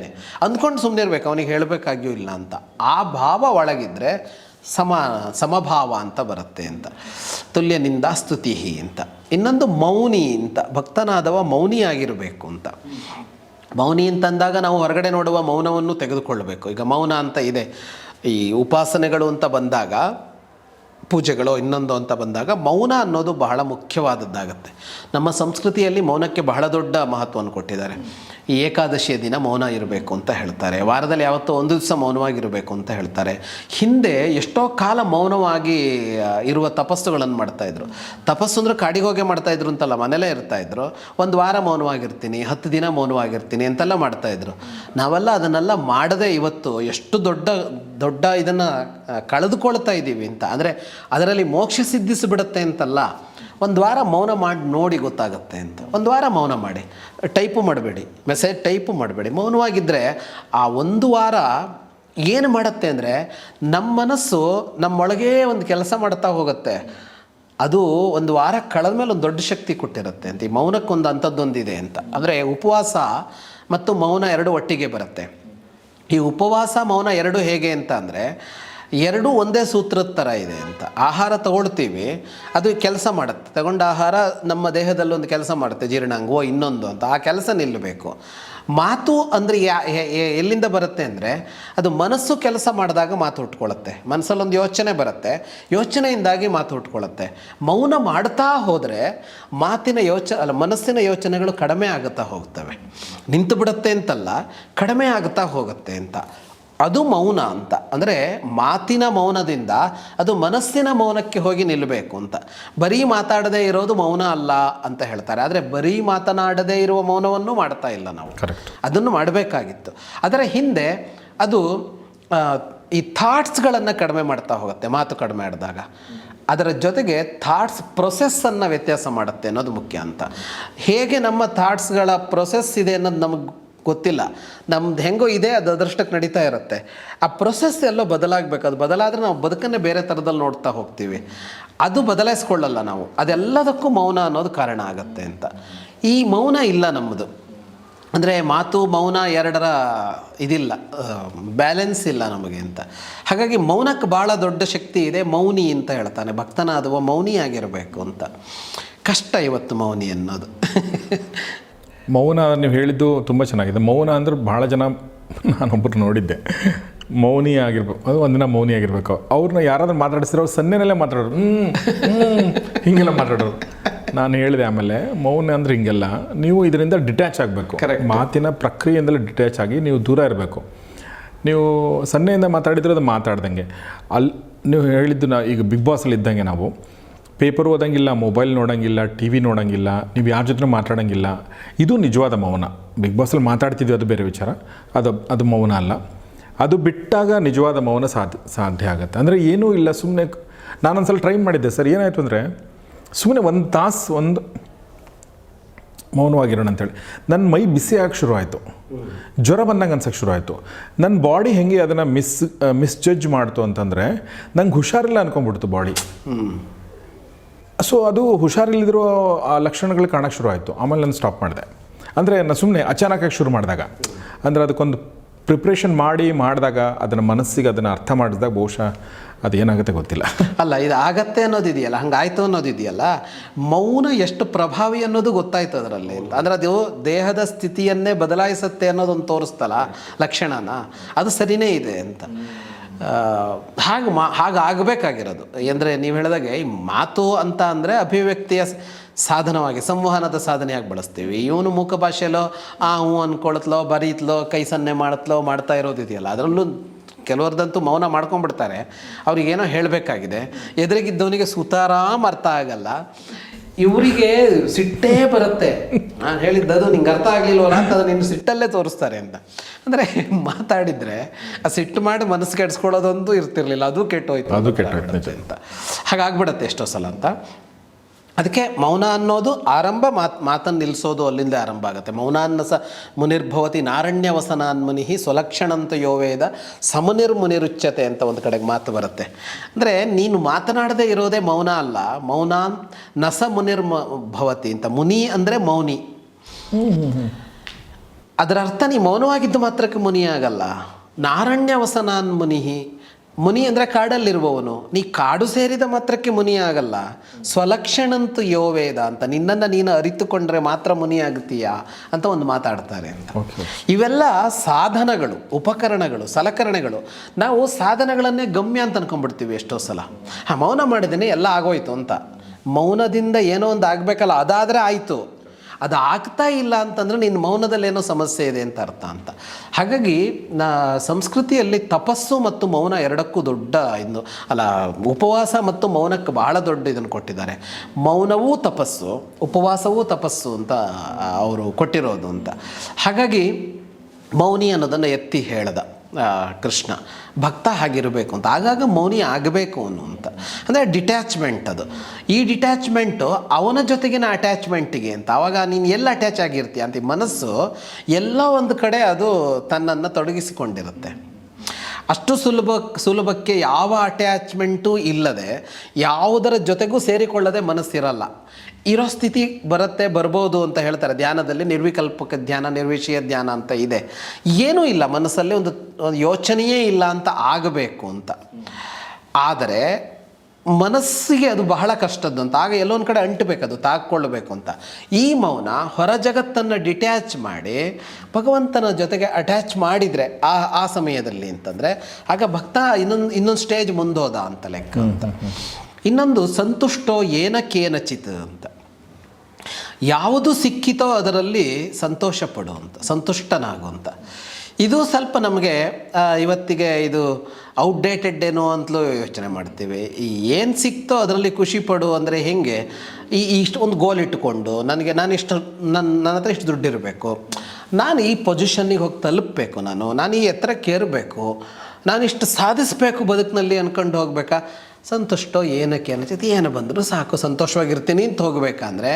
ಅಂದ್ಕೊಂಡು ಸುಮ್ಮನೆ ಇರಬೇಕು ಅವನಿಗೆ ಹೇಳಬೇಕಾಗ್ಯೂ ಇಲ್ಲ ಅಂತ. ಆ ಭಾವ ಒಳಗಿದ್ರೆ ಸಮ, ಸಮಭಾವ ಅಂತ ಬರುತ್ತೆ ಅಂತ. ತುಲ್ಯನಿಂದ ಸ್ತುತಿ ಅಂತ. ಇನ್ನೊಂದು ಮೌನಿ ಅಂತ, ಭಕ್ತನಾದವ ಮೌನಿಯಾಗಿರಬೇಕು ಅಂತ. ಮೌನಿ ಅಂತಂದಾಗ ನಾವು ಹೊರಗಡೆ ನೋಡುವ ಮೌನವನ್ನು ತೆಗೆದುಕೊಳ್ಳಬೇಕು ಈಗ ಮೌನ ಅಂತ ಇದೆ. ಈ ಉಪಾಸನೆಗಳು ಅಂತ ಬಂದಾಗ ಪೂಜೆಗಳು ಇನ್ನೊಂದು ಅಂತ ಬಂದಾಗ ಮೌನ ಅನ್ನೋದು ಬಹಳ ಮುಖ್ಯವಾದದ್ದಾಗುತ್ತೆ. ನಮ್ಮ ಸಂಸ್ಕೃತಿಯಲ್ಲಿ ಮೌನಕ್ಕೆ ಬಹಳ ದೊಡ್ಡ ಮಹತ್ವವನ್ನು ಕೊಟ್ಟಿದ್ದಾರೆ. ಈ ಏಕಾದಶಿಯ ದಿನ ಮೌನ ಇರಬೇಕು ಅಂತ ಹೇಳ್ತಾರೆ. ವಾರದಲ್ಲಿ ಯಾವತ್ತೋ ಒಂದು ದಿವಸ ಮೌನವಾಗಿರಬೇಕು ಅಂತ ಹೇಳ್ತಾರೆ. ಹಿಂದೆ ಎಷ್ಟೋ ಕಾಲ ಮೌನವಾಗಿ ಇರುವ ತಪಸ್ಸುಗಳನ್ನು ಮಾಡ್ತಾಯಿದ್ರು ತಪಸ್ಸು ಅಂದರೆ ಕಾಡಿಗೆ ಹೋಗೇ ಮಾಡ್ತಾಯಿದ್ರು ಅಂತಲ್ಲ ಮನೇಲೇ ಇರ್ತಾಯಿದ್ರು ಒಂದು ವಾರ ಮೌನವಾಗಿರ್ತೀನಿ, ಹತ್ತು ದಿನ ಮೌನವಾಗಿರ್ತೀನಿ ಅಂತೆಲ್ಲ ಮಾಡ್ತಾಯಿದ್ರು ನಾವೆಲ್ಲ ಅದನ್ನೆಲ್ಲ ಮಾಡದೆ ಇವತ್ತು ಎಷ್ಟು ದೊಡ್ಡ ದೊಡ್ಡ ಇದನ್ನು ಕಳೆದುಕೊಳ್ತಾ ಇದ್ದೀವಿ ಅಂತ. ಅಂದರೆ ಅದರಲ್ಲಿ ಮೋಕ್ಷ ಸಿದ್ಧಿಸಿಬಿಡುತ್ತೆ ಅಂತಲ್ಲ. ಒಂದು ವಾರ ಮೌನ ಮಾಡಿ, ನೋಡಿ ಗೊತ್ತಾಗುತ್ತೆ ಅಂತ. ಒಂದು ವಾರ ಮೌನ ಮಾಡಿ. ಟೈಪು ಮಾಡಬೇಡಿ. ಮೆಸೇಜ್ ಟೈಪು ಮಾಡಬೇಡಿ. ಮೌನವಾಗಿದ್ದರೆ ಆ ಒಂದು ವಾರ ಏನು ಮಾಡುತ್ತೆ ಅಂದರೆ ನಮ್ಮ ಮನಸ್ಸು ನಮ್ಮೊಳಗೇ ಒಂದು ಕೆಲಸ ಮಾಡ್ತಾ ಹೋಗುತ್ತೆ. ಅದು ಒಂದು ವಾರ ಕಳೆದ ಮೇಲೆ ಒಂದು ದೊಡ್ಡ ಶಕ್ತಿ ಕೊಟ್ಟಿರುತ್ತೆ ಅಂತ. ಈ ಮೌನಕ್ಕೊಂದು ಅಂಥದ್ದೊಂದಿದೆ ಅಂತ. ಅಂದರೆ ಉಪವಾಸ ಮತ್ತು ಮೌನ ಎರಡು ಒಟ್ಟಿಗೆ ಬರುತ್ತೆ. ಈ ಉಪವಾಸ, ಮೌನ ಎರಡು ಹೇಗೆ ಅಂತ ಅಂದರೆ ಎರಡೂ ಒಂದೇ ಸೂತ್ರದ ಥರ ಇದೆ ಅಂತ. ಆಹಾರ ತಗೊಳ್ತೀವಿ, ಅದು ಕೆಲಸ ಮಾಡುತ್ತೆ. ತಗೊಂಡ ಆಹಾರ ನಮ್ಮ ದೇಹದಲ್ಲಿ ಒಂದು ಕೆಲಸ ಮಾಡುತ್ತೆ, ಜೀರ್ಣಾಂಗವೋ ಇನ್ನೊಂದು ಅಂತ. ಆ ಕೆಲಸ ನಿಲ್ಲಬೇಕು. ಮಾತು ಅಂದರೆ ಯಾ ಎಲ್ಲಿಂದ ಬರುತ್ತೆ ಅಂದರೆ, ಅದು ಮನಸ್ಸು ಕೆಲಸ ಮಾಡಿದಾಗ ಮಾತು ಹುಟ್ಕೊಳ್ಳುತ್ತೆ ಮನಸ್ಸಲ್ಲೊಂದು ಯೋಚನೆ ಬರುತ್ತೆ, ಯೋಚನೆಯಿಂದಾಗಿ ಮಾತು ಹುಟ್ಕೊಳ್ಳುತ್ತೆ ಮೌನ ಮಾಡ್ತಾ ಹೋದರೆ ಮಾತಿನ ಯೋಚ, ಅಲ್ಲ, ಮನಸ್ಸಿನ ಯೋಚನೆಗಳು ಕಡಿಮೆ ಆಗುತ್ತಾ ಹೋಗ್ತವೆ. ನಿಂತು ಬಿಡುತ್ತೆ ಅಂತಲ್ಲ, ಕಡಿಮೆ ಆಗುತ್ತಾ ಹೋಗುತ್ತೆ ಅಂತ. ಅದು ಮೌನ ಅಂತ. ಅಂದರೆ ಮಾತಿನ ಮೌನದಿಂದ ಅದು ಮನಸ್ಸಿನ ಮೌನಕ್ಕೆ ಹೋಗಿ ನಿಲ್ಲಬೇಕು ಅಂತ. ಬರೀ ಮಾತಾಡದೇ ಇರೋದು ಮೌನ ಅಲ್ಲ ಅಂತ ಹೇಳ್ತಾರೆ. ಆದರೆ ಬರೀ ಮಾತನಾಡದೇ ಇರುವ ಮೌನವನ್ನು ಮಾಡ್ತಾ ಇಲ್ಲ ನಾವು. ಕರೆಕ್ಟ್ ಅದನ್ನು ಮಾಡಬೇಕಾಗಿತ್ತು. ಅದರ ಹಿಂದೆ ಅದು ಈ ಥಾಟ್ಸ್ಗಳನ್ನು ಕಡಿಮೆ ಮಾಡ್ತಾ ಹೋಗುತ್ತೆ ಮಾತು ಕಡಿಮೆ ಆಡಿದಾಗ. ಅದರ ಜೊತೆಗೆ ಥಾಟ್ಸ್ ಪ್ರೊಸೆಸ್ಸನ್ನು ವ್ಯತ್ಯಾಸ ಮಾಡುತ್ತೆ ಅನ್ನೋದು ಮುಖ್ಯ ಅಂತ. ಹೇಗೆ ನಮ್ಮ ಥಾಟ್ಸ್ಗಳ ಪ್ರೊಸೆಸ್ ಇದೆ ಅನ್ನೋದು ನಮಗೆ ಗೊತ್ತಿಲ್ಲ. ನಮ್ದು ಹೆಂಗೋ ಇದೆ, ಅದು ಅದೃಷ್ಟಕ್ಕೆ ನಡೀತಾ ಇರುತ್ತೆ. ಆ ಪ್ರೊಸೆಸ್ ಎಲ್ಲೋ ಬದಲಾಗಬೇಕು. ಅದು ಬದಲಾದರೆ ನಾವು ಬದುಕನ್ನೇ ಬೇರೆ ಥರದಲ್ಲಿ ನೋಡ್ತಾ ಹೋಗ್ತೀವಿ. ಅದು ಬದಲಾಯಿಸ್ಕೊಳ್ಳಲ್ಲ ನಾವು. ಅದೆಲ್ಲದಕ್ಕೂ ಮೌನ ಅನ್ನೋದು ಕಾರಣ ಆಗುತ್ತೆ ಅಂತ. ಈ ಮೌನ ಇಲ್ಲ ನಮ್ಮದು ಅಂದರೆ ಮಾತು, ಮೌನ ಎರಡರ ಇದಿಲ್ಲ. ಬ್ಯಾಲೆನ್ಸ್ ಇಲ್ಲ ನಮಗೆ ಅಂತ. ಹಾಗಾಗಿ ಮೌನಕ್ಕೆ ಭಾಳ ದೊಡ್ಡ ಶಕ್ತಿ ಇದೆ ಮೌನಿ ಅಂತ ಹೇಳ್ತಾನೆ. ಭಕ್ತನಾದವ ಮೌನಿ ಆಗಿರಬೇಕು ಅಂತ. ಕಷ್ಟ ಇವತ್ತು ಮೌನಿ ಅನ್ನೋದು. (laughs) ಮೌನ ನೀವು ಹೇಳಿದ್ದು ತುಂಬ ಚೆನ್ನಾಗಿದೆ. ಮೌನ ಅಂದ್ರೆ ಭಾಳ ಜನ ನಾನೊಬ್ಬರು ನೋಡಿದ್ದೆ. ಮೌನಿ ಆಗಿರ್ಬೇಕು ಅದು ಒಂದಿನ ಮೌನಿ ಆಗಿರ್ಬೇಕು. ಅವ್ರನ್ನ ಯಾರಾದ್ರೂ ಮಾತಾಡಿಸಿದ್ರೆ ಅವ್ರು ಸನ್ನೆನಲ್ಲೇ ಮಾತಾಡೋರು. ಹಿಂಗೆಲ್ಲ ಮಾತಾಡೋರು. ನಾನು ಹೇಳಿದೆ ಆಮೇಲೆ ಮೌನ ಅಂದ್ರೆ ಹಿಂಗೆಲ್ಲ ನೀವು ಇದರಿಂದ ಡಿಟ್ಯಾಚ್ ಆಗಬೇಕು. ಮಾತಿನ ಪ್ರಕ್ರಿಯೆಯಿಂದಲೇ ಡಿಟ್ಯಾಚ್ ಆಗಿ ನೀವು ದೂರ ಇರಬೇಕು. ನೀವು ಸನ್ನೆಯಿಂದ ಮಾತಾಡಿದ್ರೆ ಅದು ಮಾತಾಡ್ದಂಗೆ. ಅಲ್ಲಿ ನೀವು ಹೇಳಿದ್ದು ನಾ ಈಗ ಬಿಗ್ ಬಾಸಲ್ಲಿ ಇದ್ದಂಗೆ ನಾವು. ಪೇಪರ್ ಓದಂಗಿಲ್ಲ, ಮೊಬೈಲ್ ನೋಡೋಂಗಿಲ್ಲ, ಟಿ ವಿ ನೋಡೋಂಗಿಲ್ಲ, ನೀವು ಯಾರ ಜೊತೆ ಮಾತಾಡೋಂಗಿಲ್ಲ. ಇದು ನಿಜವಾದ ಮೌನ. ಬಿಗ್ ಬಾಸಲ್ಲಿ ಮಾತಾಡ್ತಿದ್ವಿ, ಅದು ಬೇರೆ ವಿಚಾರ. ಅದು ಅದು ಮೌನ ಅಲ್ಲ. ಅದು ಬಿಟ್ಟಾಗ ನಿಜವಾದ ಮೌನ ಸಾಧ್ಯ ಸಾಧ್ಯ ಆಗುತ್ತೆ. ಅಂದರೆ ಏನೂ ಇಲ್ಲ ಸುಮ್ಮನೆ ನಾನೊಂದ್ಸಲ ಟ್ರೈ ಮಾಡಿದ್ದೆ. ಸರ್, ಏನಾಯಿತು ಅಂದರೆ ಸುಮ್ಮನೆ ಒಂದು ತಾಸು, ಒಂದು ಮೌನವಾಗಿರೋಣ ಅಂತೇಳಿ. ನನ್ನ ಮೈ ಬಿಸಿ ಆಗಕ್ಕೆ ಶುರು ಆಯಿತು ಜ್ವರ ಬಂದಂಗೆ ಅನ್ಸಕ್ಕೆ ಶುರು ಆಯಿತು ನನ್ನ ಬಾಡಿ ಹೆಂಗೆ ಅದನ್ನು ಮಿಸ್ ಮಿಸ್ಜಡ್ಜ್ ಮಾಡ್ತು ಅಂತಂದರೆ, ನಂಗೆ ಹುಷಾರಿಲ್ಲ ಅನ್ಕೊಂಬಿಡ್ತು ಬಾಡಿ. ಸೊ ಅದು ಹುಷಾರಿಲ್ಲದಿರೋ, ಆ, ಲಕ್ಷಣಗಳು ಕಾಣಕ್ಕೆ ಶುರು ಆಯಿತು. ಆಮೇಲೆ ನಾನು ಸ್ಟಾಪ್ ಮಾಡಿದೆ. ಅಂದರೆ ನಾನು ಸುಮ್ಮನೆ ಅಚಾನಕಾಗಿ ಶುರು ಮಾಡಿದಾಗ. ಅಂದರೆ ಅದಕ್ಕೊಂದು ಪ್ರಿಪ್ರೇಷನ್ ಮಾಡಿ ಮಾಡಿದಾಗ ಅದನ್ನು ಮನಸ್ಸಿಗೆ ಅದನ್ನು ಅರ್ಥ ಮಾಡಿದಾಗ ಬಹುಶಃ ಅದೇನಾಗುತ್ತೆ ಗೊತ್ತಿಲ್ಲ. (laughs) ಅಲ್ಲ, ಇದು ಆಗತ್ತೆ ಅನ್ನೋದಿದೆಯಲ್ಲ ಹಂಗಾಯ್ತು ಅನ್ನೋದಿದೆಯಲ್ಲ ಮೌನ ಎಷ್ಟು ಪ್ರಭಾವಿ ಅನ್ನೋದು ಗೊತ್ತಾಯ್ತು ಅದರಲ್ಲಿ ಅಂದರೆ ಅದು ದೇಹದ ಸ್ಥಿತಿಯನ್ನೇ ಬದಲಾಯಿಸುತ್ತೆ ಅನ್ನೋದೊಂದು ತೋರಿಸ್ತಲ್ಲ ಲಕ್ಷಣನ, ಅದು ಸರಿನೇ ಇದೆ ಅಂತ. ಹಾಗೆ ಮಾ, ಹಾಗೆ ಆಗಬೇಕಾಗಿರೋದು. ಎಂದರೆ ನೀವು ಹೇಳಿದಾಗೆ ಈ ಮಾತು ಅಂತ ಅಂದರೆ ಅಭಿವ್ಯಕ್ತಿಯ ಸಾಧನವಾಗಿ, ಸಂವಹನದ ಸಾಧನೆಯಾಗಿ ಬಳಸ್ತೀವಿ. ಇವನು ಮೂಕ ಭಾಷೆಯಲ್ಲೋ, ಆ ಹ್ಞೂ ಅಂದ್ಕೊಳತ್ಲೋ ಬರೀತ್ಲೋ, ಕೈ ಸನ್ನೆ ಮಾಡತ್ಲೋ, ಮಾಡ್ತಾ ಇರೋದಿದೆಯಲ್ಲ ಅದರಲ್ಲೂ ಕೆಲವ್ರದಂತೂ ಮೌನ ಮಾಡ್ಕೊಂಡ್ಬಿಡ್ತಾರೆ. ಅವ್ರಿಗೇನೋ ಹೇಳಬೇಕಾಗಿದೆ. ಎದುರಿಗಿದ್ದವನಿಗೆ ಸುತಾರಾಮ್ ಅರ್ಥ ಆಗಲ್ಲ. ಇವರಿಗೆ ಸಿಟ್ಟೇ ಬರುತ್ತೆ. ನಾನು ಹೇಳಿದ್ದದು ನಿಂಗೆ ಅರ್ಥ ಆಗಲಿಲ್ವಲ್ಲ ಅಂತ ಅದು ನಿನ್ನ ಸಿಟ್ಟಲ್ಲೇ ತೋರಿಸ್ತಾರೆ ಅಂತ. ಅಂದರೆ ಮಾತಾಡಿದರೆ ಆ ಸಿಟ್ಟು ಮಾಡಿ ಮನಸ್ಸು ಕೆಡಿಸ್ಕೊಳ್ಳೋದೊಂದು ಇರ್ತಿರ್ಲಿಲ್ಲ ಅದು ಕೆಟ್ಟೋಯ್ತು ಅದು ಕೆಟ್ಟೋಯ್ತು. ಅಂತ. ಹಾಗಾಗ್ಬಿಡತ್ತೆ ಎಷ್ಟೋ ಸಲ ಅಂತ. ಅದಕ್ಕೆ ಮೌನ ಅನ್ನೋದು ಆರಂಭ ಮಾತ್ ಮಾತನ್ನು ನಿಲ್ಲಿಸೋದು ಅಲ್ಲಿಂದ ಆರಂಭ ಆಗುತ್ತೆ. ಮೌನಾನ್ನ ಸ ಮುನಿರ್ಭವತಿ ನಾರಣ್ಯವಸನಾನ್ಮುನಿ ಸ್ವಲಕ್ಷಣಂತ ಯೋವೇದ ಸಮನಿರ್ ಮುನಿರುಚ್ಚತೆ ಅಂತ ಒಂದು ಕಡೆಗೆ ಮಾತು ಬರುತ್ತೆ. ಅಂದರೆ ನೀನು ಮಾತನಾಡದೇ ಇರೋದೇ ಮೌನ ಅಲ್ಲ. ಮೌನಾನ್ ನಸ ಮುನಿರ್ಮ ಭವತಿ ಅಂತ. ಮುನಿ ಅಂದರೆ ಮೌನಿ. ಅದರ ಅರ್ಥ ನೀ ಮೌನವಾಗಿದ್ದು ಮಾತ್ರಕ್ಕೆ ಮುನಿಯಾಗಲ್ಲ. ನಾರಣ್ಯವಸನಾನ್ ಮುನಿಹಿ ಮುನಿ ಅಂದರೆ ಕಾಡಲ್ಲಿರುವವನು. ನೀ ಕಾಡು ಸೇರಿದ ಮಾತ್ರಕ್ಕೆ ಮುನಿ ಆಗಲ್ಲ ಸ್ವಲಕ್ಷಣಂತು ಯೋವೇದ ಅಂತ. ನಿನ್ನನ್ನು ನೀನು ಅರಿತುಕೊಂಡ್ರೆ ಮಾತ್ರ ಮುನಿ ಆಗ್ತೀಯಾ ಅಂತ ಒಂದು ಮಾತಾಡ್ತಾರೆ ಅಂತ. ಇವೆಲ್ಲ ಸಾಧನಗಳು ಉಪಕರಣಗಳು ಸಲಕರಣೆಗಳು. ನಾವು ಸಾಧನಗಳನ್ನೇ ಗಮ್ಯ ಅಂತ ಅನ್ಕೊಂಡ್ಬಿಡ್ತೀವಿ ಎಷ್ಟೋ ಸಲ. ಹಾಂ ಮೌನ ಮಾಡಿದ್ದೀನಿ ಎಲ್ಲ ಆಗೋಯ್ತು ಅಂತ. ಮೌನದಿಂದ ಏನೋ ಒಂದು ಆಗಬೇಕಲ್ಲ ಅದಾದರೆ ಆಯಿತು. ಅದು ಆಗ್ತಾ ಇಲ್ಲ ಅಂತಂದರೆ ನಿನ್ನ ಮೌನದಲ್ಲೇನೋ ಸಮಸ್ಯೆ ಇದೆ ಅಂತ ಅರ್ಥ ಅಂತ. ಹಾಗಾಗಿ ನಾ ಸಂಸ್ಕೃತಿಯಲ್ಲಿ ತಪಸ್ಸು ಮತ್ತು ಮೌನ ಎರಡಕ್ಕೂ ದೊಡ್ಡ ಇದು ಅಲ್ಲ, ಉಪವಾಸ ಮತ್ತು ಮೌನಕ್ಕೆ ಬಹಳ ದೊಡ್ಡ ಇದನ್ನು ಕೊಟ್ಟಿದ್ದಾರೆ. ಮೌನವೂ ತಪಸ್ಸು, ಉಪವಾಸವೂ ತಪಸ್ಸು ಅಂತ ಅವರು ಕೊಟ್ಟಿರೋದು ಅಂತ. ಹಾಗಾಗಿ ಮೌನಿ ಅನ್ನೋದನ್ನು ಎತ್ತಿ ಹೇಳ್ದ ಕೃಷ್ಣ. ಭಕ್ತ ಆಗಿರಬೇಕು ಅಂತ. ಆಗಾಗ ಮೌನಿ ಆಗಬೇಕು ಅನ್ನುವಂತ. ಅಂದರೆ ಡಿಟ್ಯಾಚ್ಮೆಂಟ್ ಅದು. ಈ ಡಿಟ್ಯಾಚ್ಮೆಂಟು ಅವನ ಜೊತೆಗಿನ ಅಟ್ಯಾಚ್ಮೆಂಟಿಗೆ ಅಂತ. ಆವಾಗ ನೀನು ಎಲ್ಲ ಅಟ್ಯಾಚ್ ಆಗಿರ್ತೀಯ ಅಂತ ಮನಸ್ಸು ಎಲ್ಲ ಒಂದು ಕಡೆ ಅದು ತನ್ನನ್ನು ತೊಡಗಿಸಿಕೊಂಡಿರುತ್ತೆ. ಅಷ್ಟು ಸುಲಭ, ಸುಲಭಕ್ಕೆ ಯಾವ ಅಟ್ಯಾಚ್ಮೆಂಟು ಇಲ್ಲದೆ ಯಾವುದರ ಜೊತೆಗೂ ಸೇರಿಕೊಳ್ಳದೆ ಮನಸ್ಸಿರಲ್ಲ. ಇರೋ ಸ್ಥಿತಿ ಬರುತ್ತೆ, ಬರ್ಬೋದು ಅಂತ ಹೇಳ್ತಾರೆ. ಧ್ಯಾನದಲ್ಲಿ ನಿರ್ವಿಕಲ್ಪಕ ಧ್ಯಾನ, ನಿರ್ವಿಷಯ ಧ್ಯಾನ ಅಂತ ಇದೆ. ಏನೂ ಇಲ್ಲ, ಮನಸ್ಸಲ್ಲಿ ಒಂದು ಯೋಚನೆಯೇ ಇಲ್ಲ ಅಂತ ಆಗಬೇಕು ಅಂತ. ಆದರೆ ಮನಸ್ಸಿಗೆ ಅದು ಬಹಳ ಕಷ್ಟದ್ದು ಅಂತ ಆಗ ಎಲ್ಲೊಂದು ಕಡೆ ಅಂಟಬೇಕದು ತಾಕ್ಕೊಳ್ಬೇಕು ಅಂತ. ಈ ಮೌನ ಹೊರ ಜಗತ್ತನ್ನು ಡಿಟ್ಯಾಚ್ ಮಾಡಿ ಭಗವಂತನ ಜೊತೆಗೆ ಅಟ್ಯಾಚ್ ಮಾಡಿದರೆ ಆ ಆ ಸಮಯದಲ್ಲಿ ಅಂತಂದರೆ ಆಗ ಭಕ್ತ ಇನ್ನೊಂದು ಇನ್ನೊಂದು ಸ್ಟೇಜ್ ಮುಂದೋದ ಅಂತ ಲೆಕ್ಕ ಅಂತ. ಇನ್ನೊಂದು ಸಂತುಷ್ಟೋ ಏನಕ್ಕೇನಚಿತ್ ಅಂತ. ಯಾವುದು ಸಿಕ್ಕಿತೋ ಅದರಲ್ಲಿ ಸಂತೋಷ ಪಡುವಂಥ ಸಂತುಷ್ಟನಾಗುವಂಥ ಇದು ಸ್ವಲ್ಪ ನಮಗೆ ಇವತ್ತಿಗೆ ಇದು ಔಟ್ಡೇಟೆಡ್ ಏನೋ ಅಂತಲೂ ಯೋಚನೆ ಮಾಡ್ತೀವಿ. ಏನು ಸಿಕ್ತೋ ಅದರಲ್ಲಿ ಖುಷಿ ಪಡು ಅಂದರೆ ಹೇಗೆ? ಈ ಇಷ್ಟು ಒಂದು ಗೋಲ್ ಇಟ್ಟುಕೊಂಡು ನನಗೆ ನಾನು ಇಷ್ಟು ನನ್ನ ನನ್ನ ಹತ್ರ ಇಷ್ಟು ದುಡ್ಡಿರಬೇಕು ನಾನು ಈ ಪೊಸಿಷನ್ನಿಗೆ ಹೋಗಿ ತಲುಪಬೇಕು ನಾನು. ನಾನು ಈ ಎತ್ತರಕ್ಕೆ ಏರಬೇಕು. ನಾನು ಇಷ್ಟು ಸಾಧಿಸಬೇಕು ಬದುಕಿನಲ್ಲಿ ಅಂದ್ಕೊಂಡು ಹೋಗ್ಬೇಕಾ? ಸಂತುಷ್ಟೋ ಏನಕ್ಕೆ ಅನ್ನಿಸ್ತೈತಿ? ಏನು ಬಂದರೂ ಸಾಕು, ಸಂತೋಷವಾಗಿರ್ತೀನಿ ಅಂತ ಹೋಗಬೇಕಂದ್ರೆ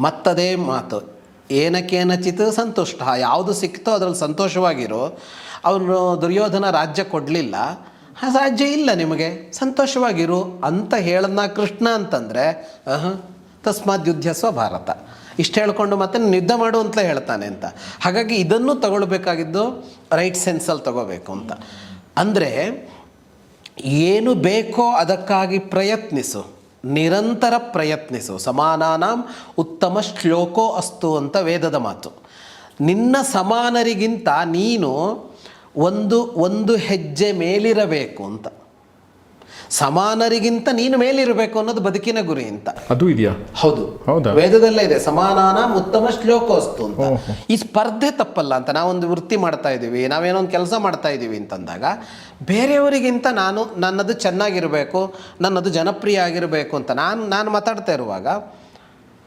ಮತ್ತದೇ ಮಾತು. ಏನಕ್ಕೇನಚಿತ್ ಸಂತುಷ್ಟ. ಯಾವುದು ಸಿಕ್ತೋ ಅದರಲ್ಲಿ ಸಂತೋಷವಾಗಿರು. ಅವನು ದುರ್ಯೋಧನ ರಾಜ್ಯ ಕೊಡಲಿಲ್ಲ. ರಾಜ್ಯ ಇಲ್ಲ ನಿಮಗೆ. ಸಂತೋಷವಾಗಿರು ಅಂತ ಹೇಳದ್ನ ಕೃಷ್ಣ ಅಂತಂದರೆ ತಸ್ಮಾತ್ ಯುದ್ಧ ಸ್ವ ಭಾರತ. ಇಷ್ಟು ಹೇಳ್ಕೊಂಡು ಮತ್ತೆ ಯುದ್ಧ ಮಾಡು ಅಂತಲೇ ಹೇಳ್ತಾನೆ ಅಂತ. ಹಾಗಾಗಿ ಇದನ್ನು ತಗೊಳ್ಬೇಕಾಗಿದ್ದು ರೈಟ್ ಸೆನ್ಸಲ್ಲಿ ತಗೋಬೇಕು ಅಂತ. ಅಂದರೆ, ಏನು ಬೇಕೋ ಅದಕ್ಕಾಗಿ ಪ್ರಯತ್ನಿಸು. ನಿರಂತರ ಪ್ರಯತ್ನಿಸು. ಸಮಾನಾನಾಂ ಉತ್ತಮ ಶ್ಲೋಕೋ ಅಸ್ತು ಅಂತ ವೇದದ ಮಾತು. ನಿನ್ನ ಸಮಾನರಿಗಿಂತ ನೀನು ಒಂದು ಒಂದು ಹೆಜ್ಜೆ ಮೇಲಿರಬೇಕು ಅಂತ. ಸಮಾನರಿಗಿಂತ ನೀನು ಮೇಲಿರಬೇಕು ಅನ್ನೋದು ಬದುಕಿನ ಗುರಿ ಅಂತ. ಅದು ಇದೆಯಾ? ಹೌದು. ಹೌದಾ? ವೇದದಲ್ಲೇ ಇದೆ ಸಮಾನಾನ ಉತ್ತಮ ಶ್ಲೋಕೋಸ್ತು ಅಂತ. ಈ ಸ್ಪರ್ಧೆ ತಪ್ಪಲ್ಲ ಅಂತ ನಾವೊಂದು ವೃತ್ತಿ ಮಾಡ್ತಾ ಇದ್ದೀವಿ ನಾವೇನೋ ಒಂದು ಕೆಲಸ ಮಾಡ್ತಾ ಇದ್ದೀವಿ ಅಂತಂದಾಗ ಬೇರೆಯವರಿಗಿಂತ ನಾನು ನನ್ನದು ಚೆನ್ನಾಗಿರಬೇಕು ನನ್ನದು ಜನಪ್ರಿಯ ಆಗಿರಬೇಕು ಅಂತ ನಾನು ನಾನು ಮಾತಾಡ್ತಾ ಇರುವಾಗ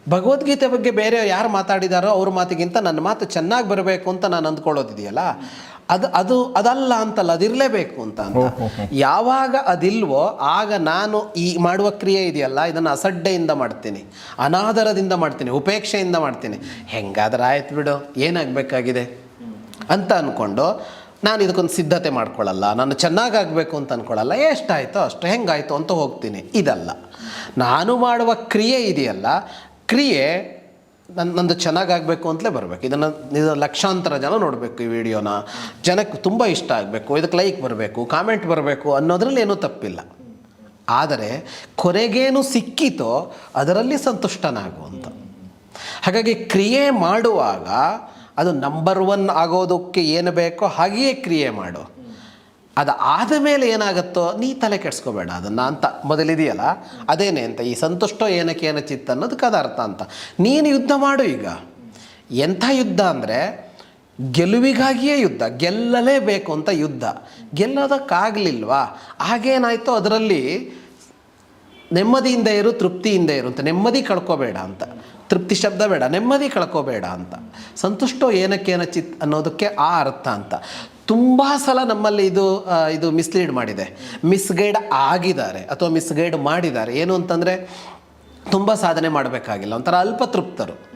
ಭಗವದ್ಗೀತೆ ಬಗ್ಗೆ ಬೇರೆ ಯಾರು ಮಾತಾಡಿದಾರೋ ಅವ್ರ ಮಾತಿಗಿಂತ ನನ್ನ ಮಾತು ಚೆನ್ನಾಗಿ ಬರಬೇಕು ಅಂತ ನಾನು ಅಂದ್ಕೊಳ್ಳೋದಿದೆಯಲ್ಲ ಅದು ಅದು ಅದಲ್ಲ ಅಂತಲ್ಲ ಅದಿರಲೇಬೇಕು ಅಂತ ಅಂತ. ಯಾವಾಗ ಅದಿಲ್ವೋ ಆಗ ನಾನು ಈ ಮಾಡುವ ಕ್ರಿಯೆ ಇದೆಯಲ್ಲ ಇದನ್ನು ಅಸಡ್ಡೆಯಿಂದ ಮಾಡ್ತೀನಿ ಅನಾದರದಿಂದ ಮಾಡ್ತೀನಿ ಉಪೇಕ್ಷೆಯಿಂದ ಮಾಡ್ತೀನಿ. ಹೆಂಗಾದ್ರೆ ಆಯ್ತು ಬಿಡು ಏನಾಗಬೇಕಾಗಿದೆ? ಅಂತ ಅಂದ್ಕೊಂಡು ನಾನು ಇದಕ್ಕೊಂದು ಸಿದ್ಧತೆ ಮಾಡ್ಕೊಳ್ಳಲ್ಲ ನಾನು ಚೆನ್ನಾಗಾಗಬೇಕು ಅಂತ ಅಂದ್ಕೊಳ್ಳಲ್ಲ ಎಷ್ಟಾಯಿತೋ ಅಷ್ಟು ಹೆಂಗಾಯಿತು ಅಂತ ಹೋಗ್ತೀನಿ. ಇದಲ್ಲ. ನಾನು ಮಾಡುವ ಕ್ರಿಯೆ ಇದೆಯಲ್ಲ ಕ್ರಿಯೆ ನನ್ನ ನಂದು ಚೆನ್ನಾಗಾಗಬೇಕು ಅಂತಲೇ ಬರಬೇಕು. ಇದನ್ನು ಇದು ಲಕ್ಷಾಂತರ ಜನ ನೋಡಬೇಕು ಈ ವಿಡಿಯೋನ. ಜನಕ್ಕೆ ತುಂಬ ಇಷ್ಟ ಆಗಬೇಕು. ಇದಕ್ಕೆ ಲೈಕ್ ಬರಬೇಕು ಕಾಮೆಂಟ್ ಬರಬೇಕು ಅನ್ನೋದ್ರಲ್ಲಿ ಏನೂ ತಪ್ಪಿಲ್ಲ. ಆದರೆ ಕೊನೆಗೇನು ಸಿಕ್ಕಿತೋ ಅದರಲ್ಲಿ ಸಂತುಷ್ಟನಾಗು ಅಂತ ಹಾಗಾಗಿ ಕ್ರಿಯೆ ಮಾಡುವಾಗ ಅದು ನಂಬರ್ ಒನ್ ಆಗೋದಕ್ಕೆ ಏನು ಬೇಕೋ ಹಾಗೆಯೇ ಕ್ರಿಯೆ ಮಾಡು. ಅದು ಆದ ಮೇಲೆ ಏನಾಗುತ್ತೋ ನೀ ತಲೆ ಕೆಡಿಸ್ಕೋಬೇಡ ಅದನ್ನು ಅಂತ ಮೊದಲಿದೆಯಲ್ಲ, ಅದೇನೇ ಅಂತ, ಈ ಸಂತುಷ್ಟೋ ಏನಕ್ಕೆ ಏನ ಚಿತ್ತ ಅನ್ನೋದಕ್ಕೆ ಅದು ಅರ್ಥ ಅಂತ. ನೀನು ಯುದ್ಧ ಮಾಡು ಈಗ. ಎಂಥ ಯುದ್ಧ ಅಂದರೆ ಗೆಲುವಿಗಾಗಿಯೇ ಯುದ್ಧ, ಗೆಲ್ಲಲೇಬೇಕು ಅಂತ ಯುದ್ಧ. ಗೆಲ್ಲೋದಕ್ಕಾಗಲಿಲ್ವಾ? ಹಾಗೇನಾಯಿತು ಅದರಲ್ಲಿ ನೆಮ್ಮದಿಯಿಂದ ಇರು, ತೃಪ್ತಿಯಿಂದ ಇರು ಅಂತ, ನೆಮ್ಮದಿ ಕಳ್ಕೋಬೇಡ ಅಂತ. ತೃಪ್ತಿ ಶಬ್ದ ಬೇಡ, ನೆಮ್ಮದಿ ಕಳ್ಕೋಬೇಡ ಅಂತ. ಸಂತುಷ್ಟೋ ಏನಕ್ಕೇನ ಚಿತ್ ಅನ್ನೋದಕ್ಕೆ ಆ ಅರ್ಥ ಅಂತ. ತುಂಬ ಸಲ ನಮ್ಮಲ್ಲಿ ಇದು ಇದು ಮಿಸ್ಲೀಡ್ ಮಾಡಿದೆ. ಮಿಸ್ಗೈಡ್ ಆಗಿದ್ದಾರೆ ಅಥವಾ ಮಿಸ್ಗೈಡ್ ಮಾಡಿದ್ದಾರೆ. ಏನು ಅಂತಂದರೆ, ತುಂಬ ಸಾಧನೆ ಮಾಡಬೇಕಾಗಿಲ್ಲ. ಒಂಥರ ಅಲ್ಪತೃಪ್ತರು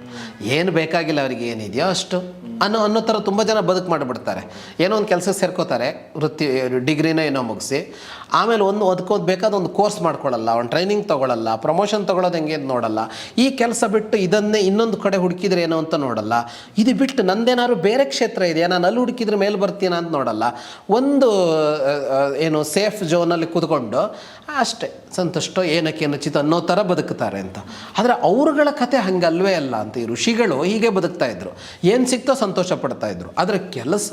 ಏನು ಬೇಕಾಗಿಲ್ಲ ಅವರಿಗೆ, ಏನಿದೆಯೋ ಅಷ್ಟು. ಅನ್ನೋ ಅನ್ನೋ ಥರ ತುಂಬ ಜನ ಬದುಕು ಮಾಡಿಬಿಡ್ತಾರೆ. ಏನೋ ಒಂದು ಕೆಲಸ ಸೇರ್ಕೋತಾರೆ, ವೃತ್ತಿ, ಡಿಗ್ರಿನ ಏನೋ ಮುಗಿಸಿ. ಆಮೇಲೆ ಒಂದು ಅದಕ್ಕೋದು ಬೇಕಾದ ಒಂದು ಕೋರ್ಸ್ ಮಾಡ್ಕೊಳ್ಳಲ್ಲ, ಒಂದು ಟ್ರೈನಿಂಗ್ ತೊಗೊಳ್ಳಲ್ಲ ಪ್ರಮೋಷನ್ ತೊಗೊಳೋದು ಹೆಂಗೆ ಅಂತ ನೋಡಲ್ಲ. ಈ ಕೆಲಸ ಬಿಟ್ಟು ಇದನ್ನೇ ಇನ್ನೊಂದು ಕಡೆ ಹುಡುಕಿದ್ರೆ ಏನೋ ಅಂತ ನೋಡಲ್ಲ. ಇದು ಬಿಟ್ಟು ನಂದೇನಾದ್ರು ಬೇರೆ ಕ್ಷೇತ್ರ ಇದೆಯಾ? ನಾನು ಅಲ್ಲಿ ಹುಡುಕಿದ್ರೆ ಮೇಲೆ ಬರ್ತೀನ ಅಂತ ನೋಡಲ್ಲ. ಒಂದು ಏನು ಸೇಫ್ ಝೋನಲ್ಲಿ ಕೂತ್ಕೊಂಡು, ಅಷ್ಟೇ, ಸಂತುಷ್ಟ ಏನಕ್ಕೇನು ಚಿತ ಅನ್ನೋ ಥರ ಬದುಕ್ತಾರೆ ಅಂತ. ಆದರೆ ಅವರುಗಳ ಕತೆ ಹಂಗಲ್ವೇ ಅಲ್ಲ ಅಂತ ಈ ಋಷಿಗಳು ಹೀಗೆ ಬದುಕ್ತಾ ಇದ್ರು. ಏನು ಸಿಕ್ತೋ ಸಂತೋಷ ಪಡ್ತಾ ಇದ್ರು. ಆದರೆ ಕೆಲಸ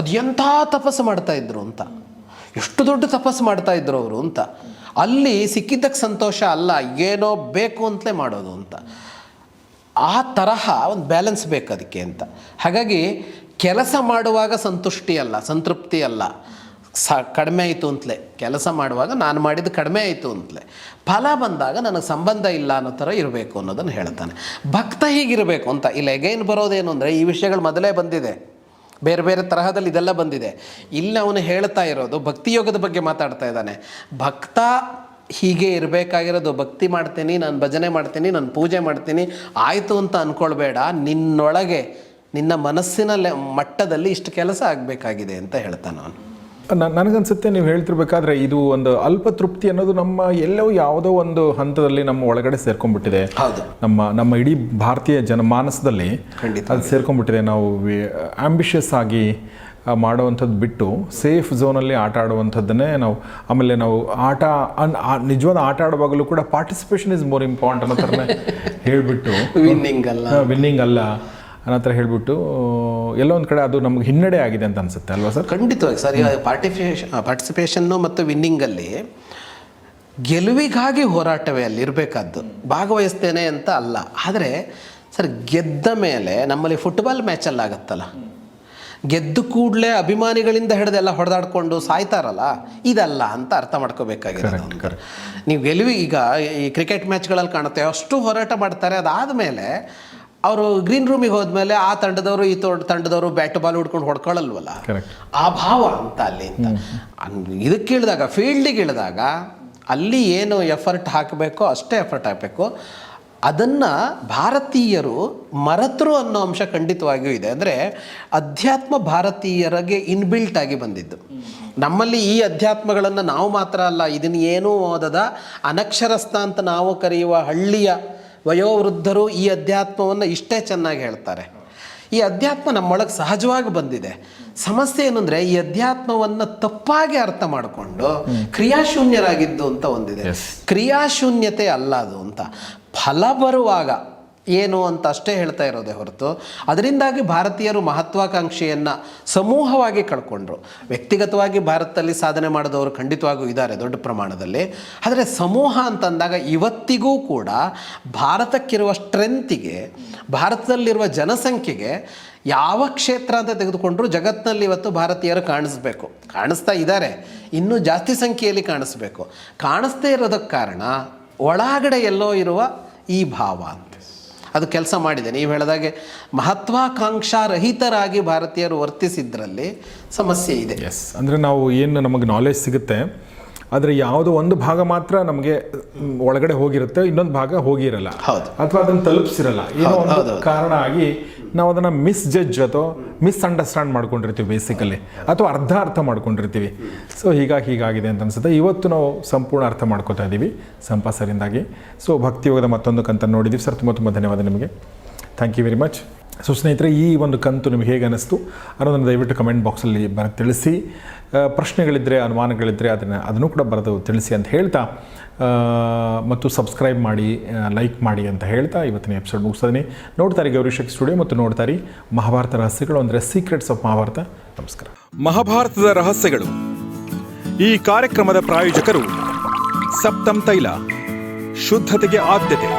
ಅದು ಎಂಥ ತಪಸ್ಸು ಮಾಡ್ತಾ ಇದ್ರು ಅಂತ. ಎಷ್ಟು ದೊಡ್ಡ ತಪಸ್ಸು ಮಾಡ್ತಾ ಇದ್ರು ಅವರು ಅಂತ. ಅಲ್ಲಿ ಸಿಕ್ಕಿದ್ದಕ್ಕೆ ಸಂತೋಷ ಅಲ್ಲ, ಏನೋ ಬೇಕು ಅಂತಲೇ ಮಾಡೋದು ಅಂತ. ಆ ತರಹ ಒಂದು ಬ್ಯಾಲೆನ್ಸ್ ಬೇಕು ಅದಕ್ಕೆ ಅಂತ. ಹಾಗಾಗಿ ಕೆಲಸ ಮಾಡುವಾಗ ಸಂತುಷ್ಟಿ ಅಲ್ಲ, ಸಂತೃಪ್ತಿ ಅಲ್ಲ. ಸ, ಕಡಿಮೆ ಆಯಿತು ಅಂತಲೇ. ಕೆಲಸ ಮಾಡುವಾಗ ನಾನು ಮಾಡಿದ್ದು ಕಡಿಮೆ ಆಯಿತು ಅಂತಲೇ. ಫಲ ಬಂದಾಗ ನನಗೆ ಸಂಬಂಧ ಇಲ್ಲ ಅನ್ನೋ ಥರ ಇರಬೇಕು ಅನ್ನೋದನ್ನು ಹೇಳ್ತಾನೆ. ಭಕ್ತ ಹೀಗಿರಬೇಕು ಅಂತ. ಇಲ್ಲಿ ಎಗೈನ್ ಬರೋದೇನು ಅಂದರೆ ಈ ವಿಷಯಗಳು ಮೊದಲೇ ಬಂದಿದೆ. ಬೇರೆ ಬೇರೆ ತರಹದಲ್ಲಿ ಇದೆಲ್ಲ ಬಂದಿದೆ. ಇಲ್ಲಿ ಅವನು ಹೇಳ್ತಾ ಇರೋದು ಭಕ್ತಿಯೋಗದ ಬಗ್ಗೆ ಮಾತಾಡ್ತಾ ಇದ್ದಾನೆ. ಭಕ್ತ ಹೀಗೆ ಇರಬೇಕಾಗಿರೋದು, ಭಕ್ತಿ ಮಾಡ್ತೀನಿ, ನಾನು ಭಜನೆ ಮಾಡ್ತೀನಿ, ನಾನು ಪೂಜೆ ಮಾಡ್ತೀನಿ, ಆಯಿತು ಅಂತ ಅಂದ್ಕೊಳ್ಬೇಡ ನಿನ್ನೊಳಗೆ, ನಿನ್ನ ಮನಸ್ಸಿನ ಮಟ್ಟದಲ್ಲಿ ಇಷ್ಟು ಕೆಲಸ ಆಗಬೇಕಾಗಿದೆ ಅಂತ ಹೇಳ್ತಾನೆ ಅವನು. ನನಗನ್ಸುತ್ತೆ ನೀವು ಹೇಳ್ತಿರ್ಬೇಕಾದ್ರೆ ಇದು ಒಂದು ಅಲ್ಪ ತೃಪ್ತಿ ಅನ್ನೋದು ನಮ್ಮ ಎಲ್ಲೋ ಯಾವುದೋ ಒಂದು ಹಂತದಲ್ಲಿ ನಮ್ಮ ಒಳಗಡೆ ಸೇರ್ಕೊಂಡ್ಬಿಟ್ಟಿದೆ. ನಮ್ಮ ನಮ್ಮ ಇಡೀ ಭಾರತೀಯ ಜನಮಾನಸದಲ್ಲಿ ಅದು ಸೇರ್ಕೊಂಡ್ಬಿಟ್ಟಿದೆ. ನಾವು ಆಂಬಿಷಿಯಸ್ ಆಗಿ ಮಾಡುವಂಥದ್ದು ಬಿಟ್ಟು ಸೇಫ್ ಝೋನಲ್ಲಿ ಆಟ ಆಡುವಂಥದ್ದನ್ನೇ ನಾವು ಆಮೇಲೆ ನಾವು ಆಟ ಅನ್- ನಿಜವಾದ ಆಟ ಆಡುವಾಗಲೂ ಕೂಡ ಪಾರ್ಟಿಸಿಪೇಷನ್ ಇಸ್ ಮೋರ್ ಇಂಪಾರ್ಟೆಂಟ್ ಅನ್ನೋ ಥರನೇ (laughs) ಹೇಳಿಬಿಟ್ಟು. ವಿನ್ನಿಂಗ್ ಅಲ್ಲ. ವಿನ್ನಿಂಗ್ ಅಲ್ಲ. ಅನ್ನೋ ಥರ ಹೇಳಿಬಿಟ್ಟು ಎಲ್ಲೋ ಒಂದು ಕಡೆ ಅದು ನಮ್ಗೆ ಹಿನ್ನಡೆ ಆಗಿದೆ ಅಂತ ಅನ್ಸುತ್ತೆ ಅಲ್ವಾ ಸರ್? ಖಂಡಿತವಾಗಿ ಸರ್ ಈಗ ಪಾರ್ಟಿಫಿಕೇಶನ್ ಪಾರ್ಟಿಸಿಪೇಷನ್ನು ಮತ್ತು ವಿನ್ನಿಂಗಲ್ಲಿ ಗೆಲುವಿಗಾಗಿ ಹೋರಾಟವೇ ಅಲ್ಲಿ ಇರಬೇಕಾದ್ದು. ಭಾಗವಹಿಸ್ತೇನೆ ಅಂತ ಅಲ್ಲ. ಆದರೆ ಸರ್ ಗೆದ್ದ ಮೇಲೆ ನಮ್ಮಲ್ಲಿ ಫುಟ್ಬಾಲ್ ಮ್ಯಾಚಲ್ಲಾಗತ್ತಲ್ಲ ಗೆದ್ದು ಕೂಡಲೇ ಅಭಿಮಾನಿಗಳಿಂದ ಹಿಡಿದೆಲ್ಲ ಹೊಡೆದಾಡ್ಕೊಂಡು ಸಾಯ್ತಾರಲ್ಲ ಇದಲ್ಲ ಅಂತ ಅರ್ಥ ಮಾಡ್ಕೋಬೇಕಾಗಿರೋದು. ನೀವು ಗೆಲುವಿ ಈಗ ಈ ಕ್ರಿಕೆಟ್ ಮ್ಯಾಚ್ಗಳಲ್ಲಿ ಕಾಣುತ್ತೆ ಅಷ್ಟು ಹೋರಾಟ ಮಾಡ್ತಾರೆ ಅದಾದಮೇಲೆ ಅವರು ಗ್ರೀನ್ ರೂಮಿಗೆ ಹೋದ್ಮೇಲೆ ಆ ತಂಡದವರು ಈ ತೋಟ ತಂಡದವರು ಬ್ಯಾಟ್ ಬಾಲ್ ಹಿಡ್ಕೊಂಡು ಹೊಡ್ಕೊಳ್ಳಲ್ವಲ್ಲ. ಆ ಭಾವ ಅಂತ ಅಲ್ಲಿ ಅಂತ. ಇದಕ್ಕೆ ಇಳಿದಾಗ ಫೀಲ್ಡಿಗೆ ಇಳಿದಾಗ ಅಲ್ಲಿ ಏನು ಎಫರ್ಟ್ ಹಾಕಬೇಕೋ ಅಷ್ಟೇ ಎಫರ್ಟ್ ಹಾಕಬೇಕು. ಅದನ್ನು ಭಾರತೀಯರು ಮರೆತರು ಅನ್ನೋ ಅಂಶ ಖಂಡಿತವಾಗಿಯೂ ಇದೆ. ಅಂದರೆ ಅಧ್ಯಾತ್ಮ ಭಾರತೀಯರಿಗೆ ಇನ್ಬಿಲ್ಟ್ ಆಗಿ ಬಂದಿದ್ದು. ನಮ್ಮಲ್ಲಿ ಈ ಅಧ್ಯಾತ್ಮಗಳನ್ನು ನಾವು ಮಾತ್ರ ಅಲ್ಲ ಇದನ್ನು ಏನೂ ಓದದ ಅನಕ್ಷರಸ್ಥ ಅಂತ ನಾವು ಕರೆಯುವ ಹಳ್ಳಿಯ ವಯೋವೃದ್ಧರು ಈ ಅಧ್ಯಾತ್ಮವನ್ನು ಇಷ್ಟೇ ಚೆನ್ನಾಗಿ ಹೇಳ್ತಾರೆ. ಈ ಅಧ್ಯಾತ್ಮ ನಮ್ಮೊಳಗೆ ಸಹಜವಾಗಿ ಬಂದಿದೆ. ಸಮಸ್ಯೆ ಏನು ಅಂದರೆ ಈ ಅಧ್ಯಾತ್ಮವನ್ನು ತಪ್ಪಾಗಿ ಅರ್ಥ ಮಾಡಿಕೊಂಡು ಕ್ರಿಯಾಶೂನ್ಯರಾಗಿದ್ದು ಅಂತ ಒಂದಿದೆ. ಕ್ರಿಯಾಶೂನ್ಯತೆ ಅಲ್ಲ ಅದು ಅಂತ. ಫಲ ಬರುವಾಗ ಏನು ಅಂತ ಅಷ್ಟೇ ಹೇಳ್ತಾ ಇರೋದೇ ಹೊರತು ಅದರಿಂದಾಗಿ ಭಾರತೀಯರು ಮಹತ್ವಾಕಾಂಕ್ಷೆಯನ್ನು ಸಮೂಹವಾಗಿ ಕಳ್ಕೊಂಡ್ರು. ವ್ಯಕ್ತಿಗತವಾಗಿ ಭಾರತದಲ್ಲಿ ಸಾಧನೆ ಮಾಡಿದವರು ಖಂಡಿತವಾಗೂ ಇದ್ದಾರೆ ದೊಡ್ಡ ಪ್ರಮಾಣದಲ್ಲಿ. ಆದರೆ ಸಮೂಹ ಅಂತಂದಾಗ ಇವತ್ತಿಗೂ ಕೂಡ ಭಾರತಕ್ಕಿರುವ ಸ್ಟ್ರೆಂತಿಗೆ ಭಾರತದಲ್ಲಿರುವ ಜನಸಂಖ್ಯೆಗೆ ಯಾವ ಕ್ಷೇತ್ರ ಅಂತ ತೆಗೆದುಕೊಂಡ್ರು ಜಗತ್ತಿನಲ್ಲಿ ಇವತ್ತು ಭಾರತೀಯರು ಕಾಣಿಸ್ಬೇಕು. ಕಾಣಿಸ್ತಾ ಇದ್ದಾರೆ. ಇನ್ನೂ ಜಾಸ್ತಿ ಸಂಖ್ಯೆಯಲ್ಲಿ ಕಾಣಿಸ್ಬೇಕು. ಕಾಣಿಸ್ತೇ ಇರೋದಕ್ಕೆ ಕಾರಣ ಒಳಗಡೆ ಎಲ್ಲೋ ಇರುವ ಈ ಭಾವ ಅಂತ. ಅದು ಕೆಲಸ ಮಾಡಿದೆ. ನೀವು ಹೇಳಿದಾಗೆ ರಹಿತರಾಗಿ ಭಾರತೀಯರು ವರ್ತಿಸಿದ್ರಲ್ಲಿ ಸಮಸ್ಯೆ ಇದೆ. ಎಸ್ ಅಂದರೆ ನಾವು ಏನು ನಮಗೆ ನಾಲೆಜ್ ಸಿಗುತ್ತೆ ಆದರೆ ಯಾವುದೋ ಒಂದು ಭಾಗ ಮಾತ್ರ ನಮಗೆ ಒಳಗಡೆ ಹೋಗಿರುತ್ತೆ ಇನ್ನೊಂದು ಭಾಗ ಹೋಗಿರಲ್ಲ. ಅಥವಾ ಅದನ್ನು ತಲುಪಿಸಿರಲ್ಲ. ಏನೋ ಒಂದು ಕಾರಣ ಆಗಿ ನಾವು ಅದನ್ನು ಮಿಸ್ ಜಡ್ಜ್ ಅಥವಾ ಮಿಸ್ ಅಂಡರ್ಸ್ಟ್ಯಾಂಡ್ ಮಾಡ್ಕೊಂಡಿರ್ತೀವಿ ಬೇಸಿಕಲಿ ಅಥವಾ ಅರ್ಧ ಅರ್ಥ ಮಾಡ್ಕೊಂಡಿರ್ತೀವಿ. ಸೊ ಹೀಗಾಗಿ ಹೀಗಾಗಿದೆ ಅಂತ ಅನ್ಸುತ್ತೆ. ಇವತ್ತು ನಾವು ಸಂಪೂರ್ಣ ಅರ್ಥ ಮಾಡ್ಕೋತಾ ಇದ್ದೀವಿ ಸಂಪಾಸರಿಂದಾಗಿ. ಸೊ ಭಕ್ತಿಯೋಗದ ಮತ್ತೊಂದು ಕಂತ ನೋಡಿದ್ದೀವಿ ಸರ್ ತುಂಬ ತುಂಬ ಧನ್ಯವಾದ ನಿಮಗೆ. Thank you very much so ಸ್ನೇಹಿತರೆ, ಈ ಒಂದು ಕಂತು ನಿಮಗೆ ಹೇಗೆ ಅನ್ನಿಸ್ತು? ಅನ್ನೋದನ್ನು ದಯವಿಟ್ಟು ಕಮೆಂಟ್ ಬಾಕ್ಸಲ್ಲಿ ಬರ ತಿಳಿಸಿ. ಪ್ರಶ್ನೆಗಳಿದ್ದರೆ ಅನುಮಾನಗಳಿದ್ದರೆ ಅದನ್ನು ಅದನ್ನು ಕೂಡ ಬರೆದು ತಿಳಿಸಿ ಅಂತ ಹೇಳ್ತಾ ಮತ್ತು ಸಬ್ಸ್ಕ್ರೈಬ್ ಮಾಡಿ ಲೈಕ್ ಮಾಡಿ ಅಂತ ಹೇಳ್ತಾ ಇವತ್ತಿನ ಎಪಿಸೋಡ್ ಮುಗಿಸ್ತೀನಿ. ನೋಡ್ತಾರೆ ಗೌರಿಶಕ್ ಸ್ಟುಡಿಯೋ ಮತ್ತು ನೋಡ್ತಾರೆ ಮಹಾಭಾರತ ರಹಸ್ಯಗಳು ಅಂದರೆ ಸೀಕ್ರೆಟ್ಸ್ ಆಫ್ ಮಹಾಭಾರತ. ನಮಸ್ಕಾರ. ಮಹಾಭಾರತದ ರಹಸ್ಯಗಳು. ಈ ಕಾರ್ಯಕ್ರಮದ ಪ್ರಾಯೋಜಕರು ಸಪ್ತಂ ತೈಲ, ಶುದ್ಧತೆಗೆ ಆದ್ಯತೆ.